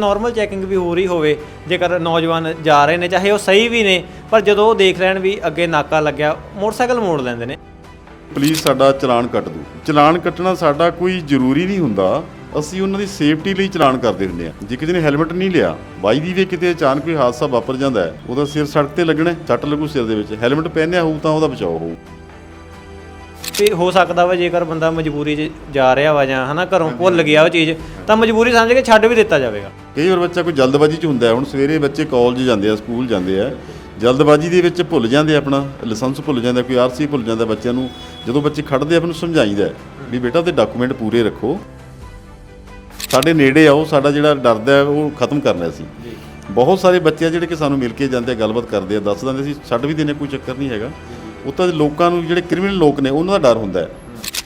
Normal checking ਵੀ ਹੋ ਰਹੀ ਹੋਵੇ ਜੇਕਰ ਨੌਜਵਾਨ ਜਾ ਰਹੇ ਨੇ ਚਾਹੇ ਉਹ ਸਹੀ ਵੀ ਨੇ ਪਰ ਜਦੋਂ ਉਹ ਦੇਖ ਲੈਣ ਵੀ ਅੱਗੇ ਨਾਕਾ ਲੱਗਿਆ ਮੋਟਰਸਾਈਕਲ ਮੋੜ ਲੈਂਦੇ ਨੇ। ਪੁਲਿਸ ਸਾਡਾ ਚਲਾਨ ਕੱਟ ਦੂ। ਚਲਾਨ ਕੱਟਣਾ ਸਾਡਾ ਕੋਈ ਜ਼ਰੂਰੀ ਨਹੀਂ ਹੁੰਦਾ। ਅਸੀਂ ਉਹਨਾਂ ਦੀ ਸੇਫਟੀ ਲਈ ਚਲਾਨ ਕਰਦੇ ਹੁੰਦੇ ਆ ਜੇ ਕਿਸੇ ਨੇ ਹੈਲਮਟ ਨਹੀਂ ਲਿਆ ਬਾਈ ਦੀ ਵੀ ਕਿਤੇ ਅਚਾਨਕ ਕੋਈ ਹਾਦਸਾ ਵਾਪਰ ਜਾਂਦਾ ਹੈ ਉਹਦਾ ਸਿਰ ਸੜਕ ਤੇ ਲੱਗਣਾ ਹੈ, ਸੱਟ ਲੱਗੂ ਸਿਰ ਦੇ ਵਿੱਚ। ਹੈਲਮਟ ਪਹਿਨਿਆ ਹੋਊ ਤਾਂ ਉਹਦਾ ਬਚਾਓ ਹੋਊ। ਵੀ ਹੋ ਸਕਦਾ ਵਾ ਜੇਕਰ ਬੰਦਾ ਮਜਬੂਰੀ 'ਚ ਜਾ ਰਿਹਾ ਵਾ ਜਾਂ ਹਨਾ ਘਰੋਂ ਭੁੱਲ ਗਿਆ ਉਹ ਚੀਜ਼ ਤਾਂ ਮਜਬੂਰੀ ਸਮਝ ਕੇ ਛੱਡ ਵੀ ਦਿੱਤਾ ਜਾਵੇਗਾ। ਕਈ ਵਾਰ ਬੱਚਾ ਕੋਈ ਜਲਦਬਾਜ਼ੀ 'ਚ ਹੁੰਦਾ ਹੈ ਹੁਣ ਸਵੇਰੇ ਬੱਚੇ ਕਾਲਜ ਜਾਂਦੇ ਆ ਸਕੂਲ ਜਾਂਦੇ ਆ ਜਲਦਬਾਜ਼ੀ ਦੇ ਵਿੱਚ ਭੁੱਲ ਜਾਂਦੇ ਆ ਆਪਣਾ ਲਾਇਸੈਂਸ ਭੁੱਲ ਜਾਂਦਾ ਕੋਈ ਆਰਸੀ ਭੁੱਲ ਜਾਂਦਾ ਬੱਚਿਆਂ ਨੂੰ ਜਦੋਂ ਬੱਚੇ ਖੜਦੇ ਆ ਫਿਰ ਨੂੰ ਸਮਝਾਈਦਾ ਹੈ ਵੀ ਬੇਟਾ ਉਹਦੇ ਡਾਕੂਮੈਂਟ ਪੂਰੇ ਰੱਖੋ। ਸਾਡੇ ਨੇੜੇ ਆਓ ਸਾਡਾ ਜਿਹੜਾ ਡਰਦਾ ਹੈ ਉਹ ਖਤਮ ਕਰਨਾ ਸੀ। ਬਹੁਤ ਸਾਰੇ ਬੱਚੇ ਆ ਜਿਹੜੇ ਕਿ ਸਾਨੂੰ ਮਿਲ ਕੇ ਜਾਂਦੇ ਆ ਗੱਲਬਾਤ ਕਰਦੇ ਆ ਦੱਸ ਦਿੰਦੇ ਸੀ ਛੱਡ ਵੀ ਦਿੰਦੇ ਕੋਈ ਚੱਕਰ ਨਹੀਂ ਹੈਗਾ। ਉਹ ਤਾਂ ਲੋਕਾਂ ਨੂੰ ਜਿਹੜੇ ਕ੍ਰਿਮੀਨਲ ਲੋਕ ਨੇ ਉਹਨਾਂ ਦਾ ਡਰ ਹੁੰਦਾ ਹੈ।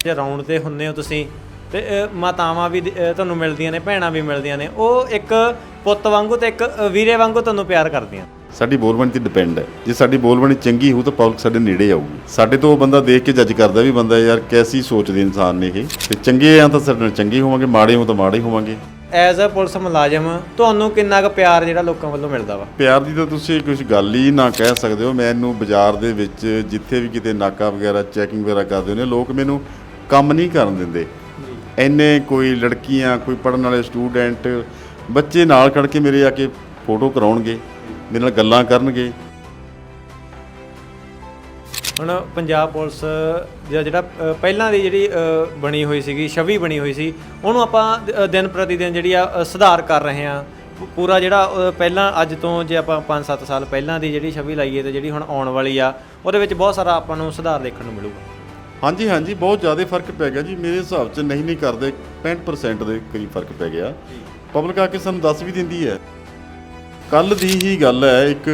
ਜੇ ਰਾਉਂਡ ਤੇ ਹੁੰਨੇ ਹੋ ਤੁਸੀਂ ਤੇ ਅ, ਮਾਤਾਵਾਂ ਵੀ ਦ- ਅ, ਤੁਹਾਨੂੰ ਮਿਲਦੀਆਂ ਨੇ ਭੈਣਾਂ ਵੀ ਮਿਲਦੀਆਂ ਨੇ ਉਹ ਇੱਕ ਪੁੱਤ ਵਾਂਗੂ ਤੇ ਇੱਕ ਅ, ਵੀਰੇ ਵਾਂਗੂ ਤੁਹਾਨੂੰ ਪਿਆਰ ਕਰਦੀਆਂ। ਸਾਡੀ ਬੋਲਬਾਣੀ ਤੇ ਡਿਪੈਂਡ ਹੈ। ਜੇ ਸਾਡੀ ਬੋਲਬਾਣੀ ਚੰਗੀ ਹੋਊ ਤਾਂ ਪਬਲਿਕ ਸਾਡੇ ਨੇੜੇ ਆਊਗੀ। ਸਾਡੇ ਤੋਂ ਉਹ ਬੰਦਾ ਦੇਖ ਕੇ ਜੱਜ ਕਰਦਾ ਵੀ ਬੰਦਾ ਯਾਰ ਕੈਸੀ ਸੋਚਦੇ ਇਨਸਾਨ ਨੇ ਇਹ। ਤੇ ਚੰਗੇ ਆ ਤਾਂ ਸਾਡੇ ਨਾਲ ਚੰਗੇ ਹੋਵਾਂਗੇ ਮਾੜੇ ਹੋ ਤਾਂ ਮਾੜੇ ਹੋਵਾਂਗੇ। ਐਜ਼ ਅ ਪੁਲਿਸ ਮੁਲਾਜ਼ਮ ਤੁਹਾਨੂੰ ਕਿੰਨਾ ਕੁ ਪਿਆਰ ਜਿਹੜਾ ਲੋਕਾਂ ਵੱਲੋਂ ਮਿਲਦਾ ਵਾ? ਪਿਆਰ ਦੀ ਤਾਂ ਤੁਸੀਂ ਕੁਝ ਗੱਲ ਹੀ ਨਾ ਕਹਿ ਸਕਦੇ ਹੋ। ਮੈਨੂੰ ਬਾਜ਼ਾਰ ਦੇ ਵਿੱਚ ਜਿੱਥੇ ਵੀ ਕਿਤੇ ਨਾਕਾ ਵਗੈਰਾ ਚੈਕਿੰਗ ਵਗੈਰਾ ਕਰਦੇ ਨੇ ਲੋਕ ਮੈਨੂੰ ਕੰਮ ਨਹੀਂ ਕਰਨ ਦਿੰਦੇ। ਐਨੇ ਕੋਈ ਲੜਕੀਆਂ, ਕੋਈ ਪੜਨ ਵਾਲੇ ਸਟੂਡੈਂਟ ਬੱਚੇ ਨਾਲ ਖੜ ਕੇ ਮੇਰੇ ਆ ਕੇ ਫੋਟੋ ਕਰਾਉਣਗੇ, ਮੇਰੇ ਨਾਲ ਗੱਲਾਂ ਕਰਨਗੇ। ਹੁਣ ਪੰਜਾਬ ਪੁਲਿਸ ਦਾ ਜਿਹੜਾ ਪਹਿਲਾਂ ਦੀ ਜਿਹੜੀ ਬਣੀ ਹੋਈ ਸੀਗੀ ਛਵੀ ਬਣੀ ਹੋਈ ਸੀ ਉਹਨੂੰ ਆਪਾਂ ਦਿਨ ਪ੍ਰਤੀ ਦਿਨ ਜਿਹੜੀ ਆ ਸੁਧਾਰ ਕਰ ਰਹੇ ਆ ਪੂਰਾ ਜਿਹੜਾ ਪਹਿਲਾਂ ਅੱਜ ਤੋਂ ਜੇ ਆਪਾਂ 5-7 ਸਾਲ ਪਹਿਲਾਂ ਦੀ ਜਿਹੜੀ ਛਵੀ ਲਾਈਏ ਤੇ ਜਿਹੜੀ ਹੁਣ ਆਉਣ ਵਾਲੀ ਆ ਉਹਦੇ ਵਿੱਚ ਬਹੁਤ ਸਾਰਾ ਆਪਾਂ ਨੂੰ ਸੁਧਾਰ ਦੇਖਣ ਨੂੰ ਮਿਲੂਗਾ। ਹਾਂਜੀ ਹਾਂਜੀ ਬਹੁਤ ਜ਼ਿਆਦਾ ਫ਼ਰਕ ਪੈ ਗਿਆ ਜੀ। ਮੇਰੇ ਹਿਸਾਬ 'ਚ ਨਹੀਂ ਨਹੀਂ ਕਰਦੇ 65% ਦੇ ਕਰੀਬ ਫ਼ਰਕ ਪੈ ਗਿਆ। ਪਬਲਿਕ ਆ ਕੇ ਸਾਨੂੰ ਦੱਸ ਵੀ ਦਿੰਦੀ ਹੈ। ਕੱਲ ਦੀ ਹੀ ਗੱਲ ਹੈ, ਇੱਕ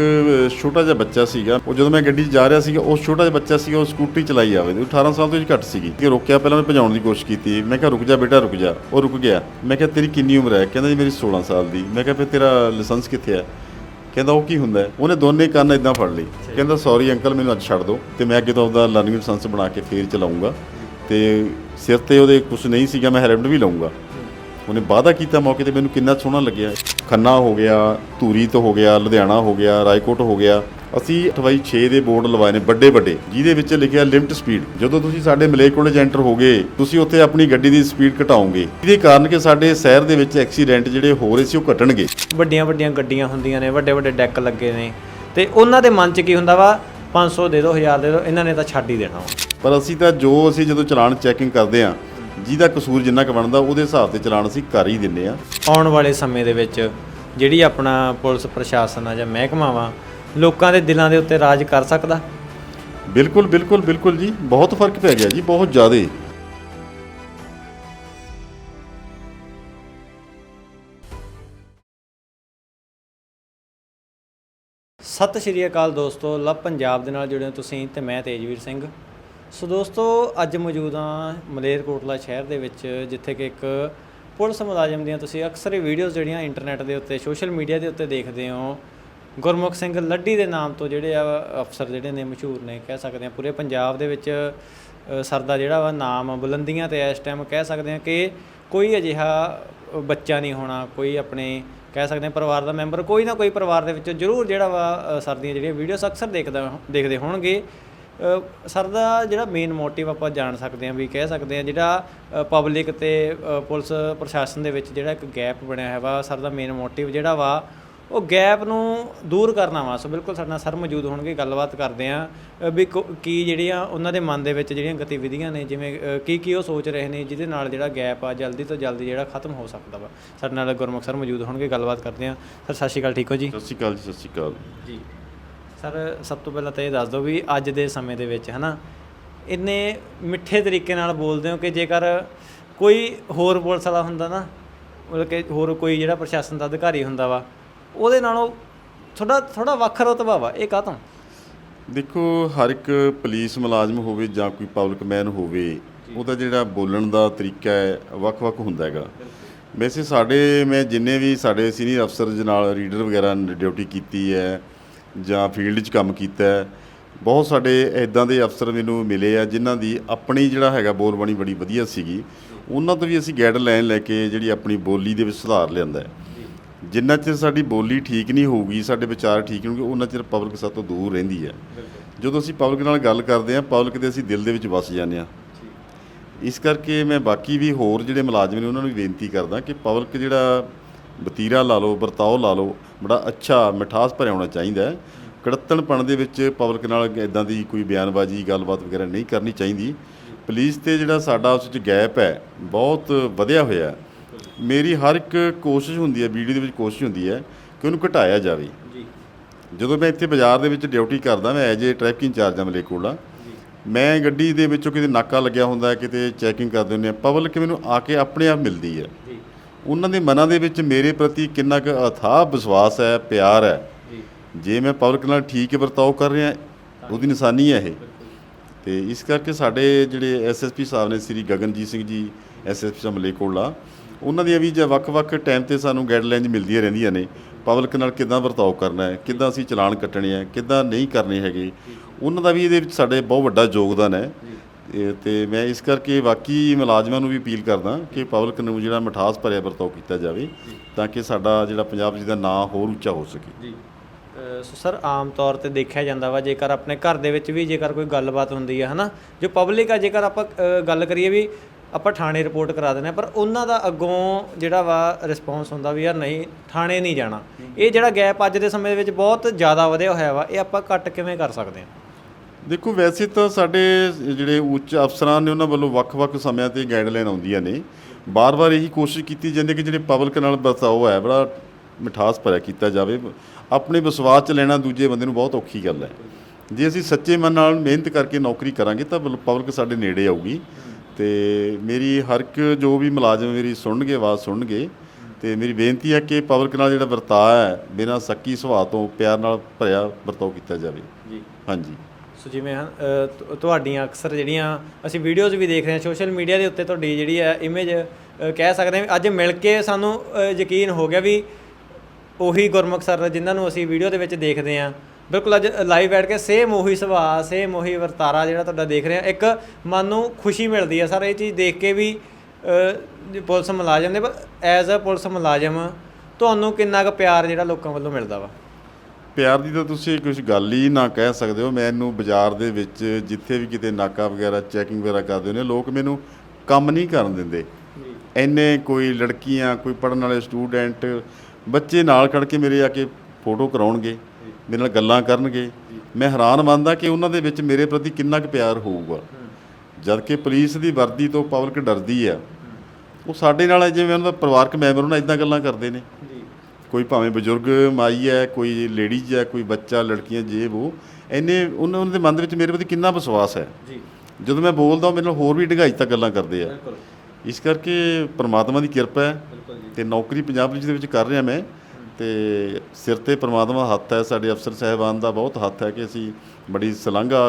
ਛੋਟਾ ਜਿਹਾ ਬੱਚਾ ਸੀਗਾ। ਉਹ ਜਦੋਂ ਮੈਂ ਗੱਡੀ 'ਚ ਜਾ ਰਿਹਾ ਸੀਗਾ, ਉਹ ਛੋਟਾ ਜਿਹਾ ਬੱਚਾ ਸੀਗਾ, ਉਹ ਸਕੂਟਰੀ ਚਲਾਈ ਆਵੇ ਉਹ 18 ਸਾਲ ਤੋਂ ਹੀ ਘੱਟ ਸੀਗੀ। ਕਿ ਰੋਕਿਆ, ਪਹਿਲਾਂ ਮੈਂ ਭਜਾਉਣ ਦੀ ਕੋਸ਼ਿਸ਼ ਕੀਤੀ। ਮੈਂ ਕਿਹਾ, ਰੁਕ ਜਾ ਬੇਟਾ, ਰੁਕ ਜਾ। ਉਹ ਰੁਕ ਗਿਆ। ਮੈਂ ਕਿਹਾ, ਤੇਰੀ ਕਿੰਨੀ ਉਮਰ ਹੈ? ਕਹਿੰਦਾ, ਜੀ, ਮੇਰੀ 16 ਸਾਲ ਦੀ। ਮੈਂ ਕਿਹਾ, ਫਿਰ ਤੇਰਾ ਲਾਇਸੈਂਸ ਕਿੱਥੇ ਹੈ? ਕਹਿੰਦਾ, ਉਹ ਕੀ ਹੁੰਦਾ ਉਹਨੇ ਦੋਨੇ ਕੰਨ ਇਦਾਂ ਫੜ ਲਈ ਕਹਿੰਦਾ ਸੌਰੀ ਅੰਕਲ ਮੈਨੂੰ ਅੱਜ ਛੱਡ ਦਿਓ ਤੇ ਮੈਂ ਅੱਗੇ ਤੋਂ ਉਹਦਾ ਲਰਨਿੰਗ ਲਾਇਸੈਂਸ ਬਣਾ ਕੇ ਫੇਰ ਚਲਾਉਂਗਾ ਤੇ ਸਿਰ ਤੇ ਉਹਦੇ ਕੁਝ ਨਹੀਂ ਸੀਗਾ, ਮੈਂ ਹੈਲਮਟ ਵੀ ਲਾਉਂਗਾ ਉਹਨੇ ਵਾਅਦਾ ਕੀਤਾ ਮੌਕੇ ਤੇ ਮੈਨੂੰ ਕਿੰਨਾ ਸੋਹਣਾ ਲੱਗਿਆ। ਖੰਨਾ ਹੋ ਗਿਆ ਧੂਰੀ ਤੋਂ ਹੋ ਗਿਆ ਲੁਧਿਆਣਾ ਹੋ ਗਿਆ ਰਾਏਕੋਟ ਹੋ ਗਿਆ। ਅਸੀਂ 28 ਦੇ ਬੋਰਡ ਲਵਾਏ ਨੇ ਵੱਡੇ ਵੱਡੇ ਜਿਹਦੇ ਵਿੱਚ ਲਿਖਿਆ ਲਿਮਟ ਸਪੀਡ। ਜਦੋਂ ਤੁਸੀਂ ਸਾਡੇ ਮਲੇਕੋਲੇ 'ਚ ਐਂਟਰ ਹੋਗੇ ਤੁਸੀਂ ਉੱਥੇ ਆਪਣੀ ਗੱਡੀ ਦੀ ਸਪੀਡ ਘਟਾਓਗੇ। ਇਹਦੇ ਕਾਰਨ ਕਿ ਸਾਡੇ ਸ਼ਹਿਰ ਦੇ ਵਿੱਚ ਐਕਸੀਡੈਂਟ ਜਿਹੜੇ ਹੋ ਰਹੇ ਸੀ ਉਹ ਘਟਣਗੇ। ਵੱਡੀਆਂ ਵੱਡੀਆਂ ਗੱਡੀਆਂ ਹੁੰਦੀਆਂ ਨੇ ਵੱਡੇ ਵੱਡੇ ਡੈਕ ਲੱਗੇ ਨੇ। ਤੇ ਉਹਨਾਂ ਦੇ ਮਨ 'ਚ ਕੀ ਹੁੰਦਾ ਵਾ? 500 ਦੇ ਦਿਓ 1000 ਦੇ ਦਿਓ ਇਹਨਾਂ ਨੇ ਤਾਂ ਛੱਡ ਹੀ ਦੇਣਾ ਪਰ ਅਸੀਂ ਤਾਂ ਜੋ ਅਸੀਂ ਜਦੋਂ ਚਲਾਨ ਚੈਕਿੰਗ ਕਰਦੇ ਆ ਜਿਹਦਾ ਕਸੂਰ ਜਿੰਨਾ ਕੁ ਬਣਦਾ ਉਹਦੇ ਹਿਸਾਬ ਤੇ ਚਲਾਨ ਅਸੀਂ ਕਰ ਹੀ ਦਿੰਨੇ ਆ ਆਉਣ ਵਾਲੇ ਸਮੇਂ ਦੇ ਵਿੱਚ ਜਿਹੜੀ ਆਪਣਾ ਪੁਲਿਸ ਪ੍ਰਸ਼ਾਸਨ ਆ ਜਾਂ ਮਹਿਕਮਾ ਵਾ ਲੋਕਾਂ ਦੇ ਦਿਲਾਂ ਦੇ ਉੱਤੇ ਰਾਜ ਕਰ ਸਕਦਾ? ਬਿਲਕੁਲ ਬਿਲਕੁਲ ਬਿਲਕੁਲ ਜੀ। ਬਹੁਤ ਫ਼ਰਕ ਪੈ ਗਿਆ ਜੀ ਬਹੁਤ ਜ਼ਿਆਦਾ। ਸਤਿ ਸ਼੍ਰੀ ਅਕਾਲ ਦੋਸਤੋ ਲਵ ਪੰਜਾਬ ਦੇ ਨਾਲ ਜੁੜੇ ਹੋ ਤੁਸੀਂ ਤੇ ਮੈਂ ਤੇਜਵੀਰ ਸਿੰਘ। ਸੋ ਦੋਸਤੋ, ਅੱਜ ਮੌਜੂਦ ਹਾਂ ਮਲੇਰਕੋਟਲਾ ਸ਼ਹਿਰ ਦੇ ਵਿੱਚ, ਜਿੱਥੇ ਕਿ ਇੱਕ ਪੁਲਿਸ ਮੁਲਾਜ਼ਮ ਦੀਆਂ ਤੁਸੀਂ ਅਕਸਰ ਹੀ ਵੀਡੀਓਜ਼ ਜਿਹੜੀਆਂ ਇੰਟਰਨੈਟ ਦੇ ਉੱਤੇ ਸੋਸ਼ਲ ਮੀਡੀਆ ਦੇ ਉੱਤੇ ਦੇਖਦੇ ਹੋ। ਗੁਰਮੁਖ ਸਿੰਘ ਲੱਡੀ ਦੇ ਨਾਮ ਤੋਂ ਜਿਹੜੇ ਆ ਅਫਸਰ ਜਿਹੜੇ ਨੇ ਮਸ਼ਹੂਰ ਨੇ, ਕਹਿ ਸਕਦੇ ਆ ਪੂਰੇ ਪੰਜਾਬ ਦੇ ਵਿੱਚ ਸਰਦਾ ਜਿਹੜਾ ਵਾ ਨਾਮ ਬੁਲੰਦੀਆਂ ਤੇ ਇਸ ਟਾਈਮ ਕਹਿ ਸਕਦੇ ਆ ਕਿ ਕੋਈ ਅਜਿਹਾ ਬੱਚਾ ਨਹੀਂ ਹੋਣਾ, ਕੋਈ ਆਪਣੇ ਕਹਿ ਸਕਦੇ ਆ ਪਰਿਵਾਰ ਦਾ ਮੈਂਬਰ ਕੋਈ ਨਾ ਕੋਈ ਪਰਿਵਾਰ ਦੇ ਵਿੱਚੋਂ ਜ਼ਰੂਰ ਜਿਹੜਾ ਵਾ ਸਰਦੀਆਂ ਜਿਹੜੀਆਂ ਵੀਡੀਓਸ ਅਕਸਰ ਦੇਖਦਾ, ਦੇਖਦੇ ਹੋਣਗੇ। ਸਰ ਦਾ ਜਿਹੜਾ ਮੇਨ ਮੋਟਿਵ ਆਪਾਂ ਜਾਣ ਸਕਦੇ ਹਾਂ ਵੀ ਕਹਿ ਸਕਦੇ ਹਾਂ ਜਿਹੜਾ ਪਬਲਿਕ ਤੇ ਪੁਲਿਸ ਪ੍ਰਸ਼ਾਸਨ ਦੇ ਵਿੱਚ ਜਿਹੜਾ ਇੱਕ ਗੈਪ ਬਣਿਆ ਹੈ ਵਾ ਸਰ ਦਾ ਮੇਨ ਮੋਟਿਵ ਜਿਹੜਾ ਵਾ ਉਹ ਗੈਪ ਨੂੰ ਦੂਰ ਕਰਨਾ ਵਾ। ਸੋ ਬਿਲਕੁਲ ਸਾਡੇ ਨਾਲ ਸਰ ਮੌਜੂਦ ਹੋਣਗੇ ਗੱਲਬਾਤ ਕਰਦੇ ਆ ਵੀ ਕੋ- ਜਿਹੜੀਆਂ ਉਹਨਾਂ ਦੇ ਮਨ ਦੇ ਵਿੱਚ ਜਿਹੜੀਆਂ ਗਤੀਵਿਧੀਆਂ ਨੇ ਜਿਵੇਂ ਕੀ ਕੀ ਉਹ ਸੋਚ ਰਹੇ ਨੇ ਜਿਹਦੇ ਨਾਲ ਜਿਹੜਾ ਗੈਪ ਆ ਜਲਦੀ ਤੋਂ ਜਲਦੀ ਜਿਹੜਾ ਖਤਮ ਹੋ ਸਕਦਾ ਵਾ। ਸਾਡੇ ਨਾਲ ਗੁਰਮੁਖ ਸਰ ਮੌਜੂਦ ਹੋਣਗੇ ਗੱਲਬਾਤ ਕਰਦੇ ਆ ਸਰ ਸਤਿ ਸ਼੍ਰੀ ਅਕਾਲ ਠੀਕ ਹੋ ਜੀ? ਸਤਿ ਸ਼੍ਰੀ ਅਕਾਲ ਜੀ ਸਤਿ ਸ਼੍ਰੀ ਅਕਾਲ। ਜੀ। ਸਰ ਸਭ ਤੋਂ ਪਹਿਲਾਂ ਤਾਂ ਇਹ ਦੱਸ ਦਿਓ ਵੀ ਅੱਜ ਦੇ ਸਮੇਂ ਦੇ ਵਿੱਚ ਹਨਾ ਇੰਨੇ ਮਿੱਠੇ ਤਰੀਕੇ ਨਾਲ ਬੋਲਦੇ ਹੋ ਕਿ ਜੇਕਰ ਕੋਈ ਹੋਰ ਪੁਲਿਸ ਵਾਲਾ ਹੁੰਦਾ ਨਾ ਮਤਲਬ ਕਿ ਹੋਰ ਕੋਈ ਜਿਹੜਾ ਪ੍ਰਸ਼ਾਸਨ ਦਾ ਅਧਿਕਾਰੀ ਹੁੰਦਾ ਵਾ ਉਹਦੇ ਨਾਲੋਂ ਥੋੜਾ ਥੋੜਾ ਵੱਖ ਰਤਬਾ ਵਾ। ਇਹ ਕਾਹਤੋਂ? ਦੇਖੋ ਹਰ ਇੱਕ ਪੁਲਿਸ ਮੁਲਾਜ਼ਮ ਹੋਵੇ ਜਾਂ ਕੋਈ ਪਬਲਿਕ ਮੈਨ ਹੋਵੇ ਉਹਦਾ ਜਿਹੜਾ ਬੋਲਣ ਦਾ ਤਰੀਕਾ ਹੈ ਵੱਖ-ਵੱਖ ਹੁੰਦਾ ਹੈਗਾ। ਵੈਸੇ ਸਾਡੇ ਮੈਂ ਜਿੰਨੇ ਵੀ ਸਾਡੇ ਸੀਨੀਅਰ ਅਫਸਰ ਨਾਲ ਰੀਡਰ ਵਗੈਰਾ ਡਿਊਟੀ ਕੀਤੀ ਹੈ ਜਾਂ ਫੀਲਡ 'ਚ ਕੰਮ ਕੀਤਾ ਹੈ। ਬਹੁਤ ਸਾਡੇ ਇਦਾਂ ਦੇ ਅਫਸਰ ਮੈਨੂੰ ਮਿਲੇ ਆ, ਜਿਨ੍ਹਾਂ ਦੀ ਆਪਣੀ ਜਿਹੜਾ ਹੈਗਾ ਬੋਲਬਾਣੀ ਬੜੀ ਵਧੀਆ ਸੀਗੀ। ਉਹਨਾਂ ਤੋਂ ਵੀ ਅਸੀਂ ਗਾਈਡਲਾਈਨ ਲੈ ਕੇ ਜਿਹੜੀ ਆਪਣੀ ਬੋਲੀ ਦੇ ਵਿੱਚ ਸੁਧਾਰ ਲਿਆਂਦਾ ਹੈ। ਜਿੰਨਾ ਚਿਰ ਸਾਡੀ ਬੋਲੀ ਠੀਕ ਨਹੀਂ ਹੋਊਗੀ, ਸਾਡੇ ਵਿਚਾਰ ਠੀਕ ਨਹੀਂ ਹੋਣਗੇ ਉਹਨਾਂ ਚਿਰ ਪਬਲਿਕ ਸਾਡੇ ਤੋਂ ਦੂਰ ਰਹਿੰਦੀ ਹੈ। ਜਦੋਂ ਅਸੀਂ ਪਬਲਿਕ ਨਾਲ ਗੱਲ ਕਰਦੇ ਹਾਂ, ਪਬਲਿਕ ਦੇ ਅਸੀਂ ਦਿਲ ਦੇ ਵਿੱਚ ਵਸ ਜਾਂਦੇ ਹਾਂ। ਇਸ ਕਰਕੇ ਮੈਂ ਬਾਕੀ ਵੀ ਹੋਰ ਜਿਹੜੇ ਮੁਲਾਜ਼ਮ ਨੇ, ਉਹਨਾਂ ਨੂੰ ਵੀ ਬੇਨਤੀ ਕਰਦਾ ਕਿ ਪਬਲਿਕ ਜਿਹੜਾ ਵਤੀਰਾ ਲਾ ਲਓ ਵਰਤਾਓ ਲਾ ਲਓ ਬੜਾ ਅੱਛਾ ਮਿਠਾਸ ਭਰਿਆ ਹੋਣਾ ਚਾਹੀਦਾ ਹੈ। ਕੜੱਤਣਪਣ ਦੇ ਵਿੱਚ ਪਬਲਿਕ ਨਾਲ ਇਦਾਂ ਦੀ ਕੋਈ ਬਿਆਨਬਾਜ਼ੀ ਗੱਲਬਾਤ ਵਗੈਰਾ ਨਹੀਂ ਕਰਨੀ ਚਾਹੀਦੀ। ਪੁਲਿਸ ਤੇ ਜਿਹੜਾ ਸਾਡਾ ਉਸ ਵਿੱਚ ਗੈਪ ਹੈ ਬਹੁਤ ਵਧਿਆ ਹੋਇਆ। ਮੇਰੀ ਹਰ ਇੱਕ ਕੋਸ਼ਿਸ਼ ਹੁੰਦੀ ਹੈ ਵੀਡੀਓ ਦੇ ਵਿੱਚ ਕੋਸ਼ਿਸ਼ ਹੁੰਦੀ ਹੈ ਕਿ ਉਹਨੂੰ ਘਟਾਇਆ ਜਾਵੇ। ਜੀ। ਜਦੋਂ ਮੈਂ ਇੱਥੇ ਬਾਜ਼ਾਰ ਦੇ ਵਿੱਚ ਡਿਊਟੀ ਕਰਦਾ ਮੈਂ ਐਜ ਏ ਟ੍ਰੈਫਿਕ ਇੰਚਾਰਜ ਹਾਂ ਮਲੇਕੋਲਾ ਮੈਂ ਗੱਡੀ ਦੇ ਵਿੱਚੋਂ ਕਿਤੇ ਨਾਕਾ ਲੱਗਿਆ ਹੁੰਦਾ ਕਿਤੇ ਚੈਕਿੰਗ ਕਰਦੇ ਹੁੰਦੇ ਆ ਪਬਲਿਕ ਮੈਨੂੰ ਆ ਕੇ ਆਪਣੇ ਆਪ ਮਿਲਦੀ ਹੈ। ਜੀ। ਉਹਨਾਂ ਦੇ ਮਨਾਂ ਦੇ ਵਿੱਚ ਮੇਰੇ ਪ੍ਰਤੀ ਕਿੰਨਾ ਕੁ ਅਥਾਹ ਵਿਸ਼ਵਾਸ ਹੈ ਪਿਆਰ ਹੈ। ਜੀ। ਮੈਂ ਪਬਲਿਕ ਨਾਲ ਠੀਕ ਵਰਤਾਓ ਕਰ ਰਿਹਾ ਉਹਦੀ ਨਿਸ਼ਾਨੀ ਹੈ ਇਹ। ਤੇ ਇਸ ਕਰਕੇ ਸਾਡੇ ਜਿਹੜੇ ਐਸਐਸਪੀ ਸਾਹਿਬ ਨੇ ਸ੍ਰੀ ਗਗਨਜੀਤ ਸਿੰਘ ਜੀ ਐਸਐਸਪੀ ਸਾਹਿਬ ਮਲੇਕੋਲਾ ਉਹਨਾਂ ਦੀਆਂ ਵੀ ਜੇ ਵੱਖ-ਵੱਖ ਟਾਈਮ ਤੇ ਸਾਨੂੰ ਗਾਈਡਲਾਈਨਸ ਮਿਲਦੀਆਂ ਰਹਿੰਦੀਆਂ ਨੇ ਪਬਲਿਕ ਨਾਲ ਕਿੱਦਾਂ ਵਰਤਾਓ ਕਰਨਾ ਹੈ ਕਿੱਦਾਂ ਅਸੀਂ ਚਲਾਨ ਕੱਟਣੇ ਆ ਕਿੱਦਾਂ ਨਹੀਂ ਕਰਨੇ ਹੈਗੇ ਉਹਨਾਂ ਦਾ ਵੀ ਇਹਦੇ ਵਿੱਚ ਸਾਡੇ ਬਹੁਤ ਵੱਡਾ ਯੋਗਦਾਨ ਹੈ। ਤੇ ਮੈਂ ਇਸ ਕਰਕੇ ਬਾਕੀ ਮੁਲਾਜ਼ਮਾਂ ਨੂੰ ਵੀ ਅਪੀਲ ਕਰਦਾ ਕਿ ਪਬਲਿਕ ਨੂੰ ਜਿਹੜਾ ਮਿਠਾਸ ਭਰਿਆ ਵਰਤਾਓ ਕੀਤਾ ਜਾਵੇ ਤਾਂ ਕਿ ਸਾਡਾ ਜਿਹੜਾ ਪੰਜਾਬ ਜੀ ਦਾ ਨਾਂ ਹੋਰ ਉੱਚਾ ਹੋ ਸਕੇ। ਜੀ। ਸੋ ਸਰ ਆਮ ਤੌਰ ਤੇ ਦੇਖਿਆ ਜਾਂਦਾ ਵਾ ਜੇਕਰ ਆਪਣੇ ਘਰ ਦੇ ਵਿੱਚ ਵੀ ਜੇਕਰ ਕੋਈ ਗੱਲਬਾਤ ਹੁੰਦੀ ਹੈ ਹਨਾ? ਜੋ ਪਬਲਿਕ ਆ ਜੇਕਰ ਆਪਾਂ ਗੱਲ ਕਰੀਏ ਵੀ ਆਪਾਂ ਥਾਣੇ ਰਿਪੋਰਟ ਕਰਾ ਦਿੰਦੇ ਆ ਪਰ ਉਹਨਾਂ ਦਾ ਅੱਗੋਂ ਜਿਹੜਾ ਵਾ ਰਿਸਪੌਂਸ ਹੁੰਦਾ ਵੀ ਯਾਰ ਨਹੀਂ ਥਾਣੇ ਨਹੀਂ ਜਾਣਾ। ਇਹ ਜਿਹੜਾ ਗੈਪ ਅੱਜ ਦੇ ਸਮੇਂ ਦੇ ਵਿੱਚ ਬਹੁਤ ਜ਼ਿਆਦਾ ਵਧਿਆ ਹੋਇਆ ਵਾ ਇਹ ਆਪਾਂ ਘੱਟ ਕਿਵੇਂ ਕਰ ਸਕਦੇ ਹਾਂ ਦੇਖੋ ਵੈਸੇ ਤਾਂ ਸਾਡੇ ਜਿਹੜੇ ਉੱਚ ਅਫਸਰਾਂ ਨੇ ਉਹਨਾਂ ਵੱਲੋਂ ਵੱਖ-ਵੱਖ ਸਮਿਆਂ ਤੇ ਗਾਈਡਲਾਈਨ ਆਉਂਦੀਆਂ ਨੇ। ਬਾਰ-ਬਾਰ ਇਹੀ ਕੋਸ਼ਿਸ਼ ਕੀਤੀ ਜਾਂਦੀ ਕਿ ਜਿਹੜੇ ਪਬਲਿਕ ਨਾਲ ਵਰਤਾਓ ਹੈ ਬੜਾ ਮਿਠਾਸ ਭਰਿਆ ਕੀਤਾ ਜਾਵੇ। ਆਪਣੇ ਵਿਸ਼ਵਾਸ 'ਚ ਲੈਣਾ ਦੂਜੇ ਬੰਦੇ ਨੂੰ ਬਹੁਤ ਔਖੀ ਗੱਲ ਹੈ। ਜੇ ਅਸੀਂ ਸੱਚੇ ਮਨ ਨਾਲ ਮਿਹਨਤ ਕਰਕੇ ਨੌਕਰੀ ਕਰਾਂਗੇ ਤਾਂ ਪਬਲਿਕ ਸਾਡੇ ਨੇੜੇ ਆਊਗੀ। ਤੇ ਮੇਰੀ ਹਰ ਇੱਕ ਜੋ ਵੀ ਮੁਲਾਜ਼ਮ ਮੇਰੀ ਸੁਣਨਗੇ ਆਵਾਜ਼ ਸੁਣਨਗੇ ਤੇ ਮੇਰੀ ਬੇਨਤੀ ਹੈ ਕਿ ਪਬਲਿਕ ਨਾਲ ਜਿਹੜਾ ਵਰਤਾਅ ਹੈ ਬਿਨਾਂ ਸੱਕੀ ਸੁਭਾਅ ਤੋਂ ਪਿਆਰ ਨਾਲ ਭਰਿਆ ਵਰਤਾਓ ਕੀਤਾ ਜਾਵੇ। ਜੀ। ਹਾਂਜੀ। ਸੋ ਜਿਵੇਂ ਹਨ, ਤੁਹਾਡੀਆਂ ਅਕਸਰ ਜਿਹੜੀਆਂ ਅਸੀਂ ਵੀਡੀਓਜ਼ ਵੀ ਦੇਖ ਰਹੇ ਹਾਂ ਸੋਸ਼ਲ ਮੀਡੀਆ ਦੇ ਉੱਤੇ ਤੁਹਾਡੀ ਜਿਹੜੀ ਹੈ ਇਮੇਜ ਕਹਿ ਸਕਦੇ ਹਾਂ ਵੀ ਅੱਜ ਮਿਲ ਕੇ ਸਾਨੂੰ ਯਕੀਨ ਹੋ ਗਿਆ ਵੀ ਉਹੀ ਗੁਰਮੁਖ ਸਰ ਜਿਨ੍ਹਾਂ ਨੂੰ ਅਸੀਂ ਵੀਡੀਓ ਦੇ ਵਿੱਚ ਦੇਖਦੇ ਹਾਂ। ਬਿਲਕੁਲ ਅੱਜ ਲਾਈਵ ਬੈਠ ਕੇ ਸੇਮ ਉਹੀ ਸੁਭਾਅ ਸੇਮ ਉਹੀ ਵਰਤਾਰਾ ਜਿਹੜਾ ਤੁਹਾਡਾ ਦੇਖ ਰਹੇ ਹਾਂ ਇੱਕ ਮਨ ਨੂੰ ਖੁਸ਼ੀ ਮਿਲਦੀ ਹੈ। ਸਰ ਇਹ ਚੀਜ਼ ਦੇਖ ਕੇ ਵੀ ਪੁਲਿਸ ਮੁਲਾਜ਼ਮ ਨੇ ਪਰ ਐਜ਼ ਅ ਪੁਲਿਸ ਮੁਲਾਜ਼ਮ ਤੁਹਾਨੂੰ ਕਿੰਨਾ ਕੁ ਪਿਆਰ ਜਿਹੜਾ ਲੋਕਾਂ ਵੱਲੋਂ ਮਿਲਦਾ ਵਾ? ਪਿਆਰ ਦੀ ਤਾਂ ਤੁਸੀਂ ਕੁਝ ਗੱਲ ਹੀ ਨਾ ਕਹਿ ਸਕਦੇ ਹੋ। ਮੈਨੂੰ ਬਾਜ਼ਾਰ ਦੇ ਵਿੱਚ ਜਿੱਥੇ ਵੀ ਕਿਤੇ ਨਾਕਾ ਵਗੈਰਾ ਚੈਕਿੰਗ ਵਗੈਰਾ ਕਰਦੇ ਨੇ ਲੋਕ ਮੈਨੂੰ ਕੰਮ ਨਹੀਂ ਕਰਨ ਦਿੰਦੇ। ਜੀ ਐਨੇ ਕੋਈ ਲੜਕੀਆਂ, ਕੋਈ ਪੜਨ ਵਾਲੇ ਸਟੂਡੈਂਟ ਬੱਚੇ ਨਾਲ ਖੜ ਕੇ ਮੇਰੇ ਆ ਕੇ ਫੋਟੋ ਕਰਾਉਣਗੇ, ਮੇਰੇ ਨਾਲ ਗੱਲਾਂ ਕਰਨਗੇ। ਮੈਂ ਹੈਰਾਨ ਮੰਨਦਾ ਕਿ ਉਹਨਾਂ ਦੇ ਵਿੱਚ ਮੇਰੇ ਪ੍ਰਤੀ ਕਿੰਨਾ ਕੁ ਪਿਆਰ ਹੋਊਗਾ। ਜਦ ਕਿ ਪੁਲਿਸ ਦੀ ਵਰਦੀ ਤੋਂ ਪਬਲਿਕ ਡਰਦੀ ਆ। ਉਹ ਸਾਡੇ ਨਾਲ ਜਿਵੇਂ ਉਹਨਾਂ ਦਾ ਪਰਿਵਾਰਕ ਮੈਂਬਰ ਉਹਨਾਂ ਇਦਾਂ ਗੱਲਾਂ ਕਰਦੇ ਨੇ। ਕੋਈ ਭਾਵੇਂ ਬਜ਼ੁਰਗ ਮਾਈ ਹੈ ਕੋਈ ਲੇਡੀਜ਼ ਹੈ ਕੋਈ ਬੱਚਾ ਲੜਕੀਆਂ ਜੇ ਉਹ ਇੰਨੇ ਉਹਨਾਂ ਉਹਨਾਂ ਦੇ ਮਨ ਦੇ ਵਿੱਚ ਮੇਰੇ ਪ੍ਰਤੀ ਕਿੰਨਾ ਵਿਸ਼ਵਾਸ ਹੈ। ਜੀ। ਜਦੋਂ ਮੈਂ ਬੋਲਦਾ ਮੇਰੇ ਨਾਲ ਹੋਰ ਵੀ ਡਿਗਾਈ ਤੱਕ ਗੱਲਾਂ ਕਰਦੇ ਆ। ਬਿਲਕੁਲ। ਇਸ ਕਰਕੇ ਪ੍ਰਮਾਤਮਾ ਦੀ ਕਿਰਪਾ ਹੈ ਤੇ ਨੌਕਰੀ ਪੰਜਾਬ ਪੁਲਿਸ ਦੇ ਵਿੱਚ ਕਰ ਰਿਹਾ ਮੈਂ ਤੇ ਸਿਰ ਤੇ ਪ੍ਰਮਾਤਮਾ ਦਾ ਹੱਥ ਹੈ ਸਾਡੇ ਅਫਸਰ ਸਾਹਿਬਾਨ ਦਾ ਬਹੁਤ ਹੱਥ ਹੈ ਕਿ ਅਸੀਂ ਬੜੀ ਸਲਾਘਾ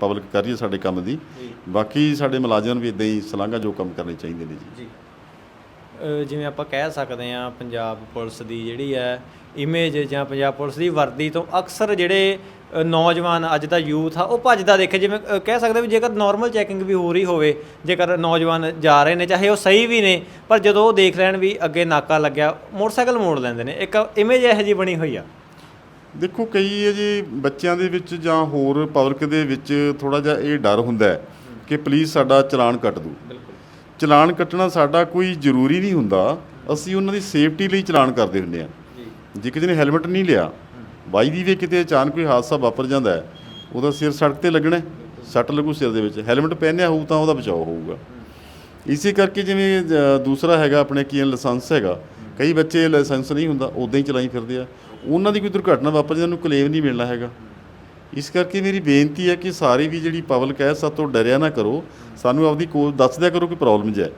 ਪਬਲਿਕ ਕਰ ਰਹੀ ਹੈ ਸਾਡੇ ਕੰਮ ਦੀ। ਬਾਕੀ ਸਾਡੇ ਮੁਲਾਜ਼ਮਾਂ ਵੀ ਇਦਾਂ ਹੀ ਸਲਾਘਾ ਜੋ ਕੰਮ ਕਰਨੇ ਚਾਹੀਦੇ ਨੇ ਜੀ। ਜਿਵੇਂ ਆਪਾਂ ਕਹਿ ਸਕਦੇ ਹਾਂ ਪੰਜਾਬ ਪੁਲਿਸ ਦੀ ਜਿਹੜੀ ਹੈ ਇਮੇਜ ਜਾਂ ਪੰਜਾਬ ਪੁਲਿਸ ਦੀ ਵਰਦੀ ਤੋਂ ਅਕਸਰ ਜਿਹੜੇ ਨੌਜਵਾਨ ਅੱਜ ਦਾ ਯੂਥ ਆ ਉਹ ਭੱਜਦਾ ਦੇਖੇ ਜਿਵੇਂ ਕਹਿ ਸਕਦੇ ਵੀ ਜੇਕਰ ਨਾਰਮਲ ਚੈਕਿੰਗ ਵੀ ਹੋ ਰਹੀ ਹੋਵੇ ਜੇਕਰ ਨੌਜਵਾਨ ਜਾ ਰਹੇ ਨੇ ਚਾਹੇ ਉਹ ਸਹੀ ਵੀ ਨੇ ਪਰ ਜਦੋਂ ਉਹ ਦੇਖ ਲੈਣ ਵੀ ਅੱਗੇ ਨਾਕਾ ਲੱਗਿਆ ਮੋਟਰਸਾਈਕਲ ਮੋੜ ਲੈਂਦੇ ਨੇ। ਇੱਕ ਇਮੇਜ ਇਹੋ ਜਿਹੀ ਬਣੀ ਹੋਈ ਆ। ਦੇਖੋ ਕਈ ਹੈ ਜੀ ਬੱਚਿਆਂ ਦੇ ਵਿੱਚ ਜਾਂ ਹੋਰ ਪਬਲਿਕ ਦੇ ਵਿੱਚ ਥੋੜਾ ਜਿਹਾ ਇਹ ਡਰ ਹੁੰਦਾ ਹੈ ਕਿ ਪੁਲਿਸ ਸਾਡਾ ਚਲਾਨ ਕੱਟ ਦੂ। ਚਲਾਨ ਕੱਟਣਾ ਸਾਡਾ ਕੋਈ ਜ਼ਰੂਰੀ ਨਹੀਂ ਹੁੰਦਾ। ਅਸੀਂ ਉਹਨਾਂ ਦੀ ਸੇਫਟੀ ਲਈ ਚਲਾਨ ਕਰਦੇ ਹੁੰਦੇ ਆ ਜੀ। ਕਿਸੇ ਨੇ ਹੈਲਮਟ ਨਹੀਂ ਲਿਆ ਬਾਈ ਦੀ ਵੇ ਕਿਤੇ ਅਚਾਨਕ ਕੋਈ ਹਾਦਸਾ ਵਾਪਰ ਜਾਂਦਾ ਹੈ ਉਹਦਾ ਸਿਰ ਸੜਕ ਤੇ ਲੱਗਣਾ ਸੱਟ ਲੱਗੂ ਸਿਰ ਦੇ ਵਿੱਚ। ਹੈਲਮਟ ਪਹਿਨਿਆ ਹੋਊ ਤਾਂ ਉਹਦਾ ਬਚਾਅ ਹੋਊਗਾ। ਇਸੇ ਕਰਕੇ ਜਿਵੇਂ ਦੂਸਰਾ ਹੈਗਾ ਆਪਣੇ ਕੀ ਲਾਇਸੈਂਸ ਹੈਗਾ। ਕਈ ਬੱਚੇ ਲਾਇਸੈਂਸ ਨਹੀਂ ਹੁੰਦਾ ਉਦਾਂ ਹੀ ਚਲਾਈ ਫਿਰਦੇ ਆ। ਉਹਨਾਂ ਦੀ ਕੋਈ ਦੁਰਘਟਨਾ ਵਾਪਰ ਜਾਂਦੀ ਉਹਨੂੰ ਕਲੇਮ ਨਹੀਂ ਮਿਲਣਾ ਹੈਗਾ। ਇਸ ਕਰਕੇ ਮੇਰੀ ਬੇਨਤੀ ਹੈ ਕਿ ਸਾਰੀ ਵੀ ਜਿਹੜੀ ਪਬਲਿਕ ਹੈ ਸਭ ਤੋਂ ਡਰਿਆ ਨਾ ਕਰੋ। ਸਾਨੂੰ ਆਪਦੀ ਕੋ ਦੱਸ ਦਿਆ ਕਰੋ ਕਿ ਪ੍ਰੋਬਲਮ ਹੈ।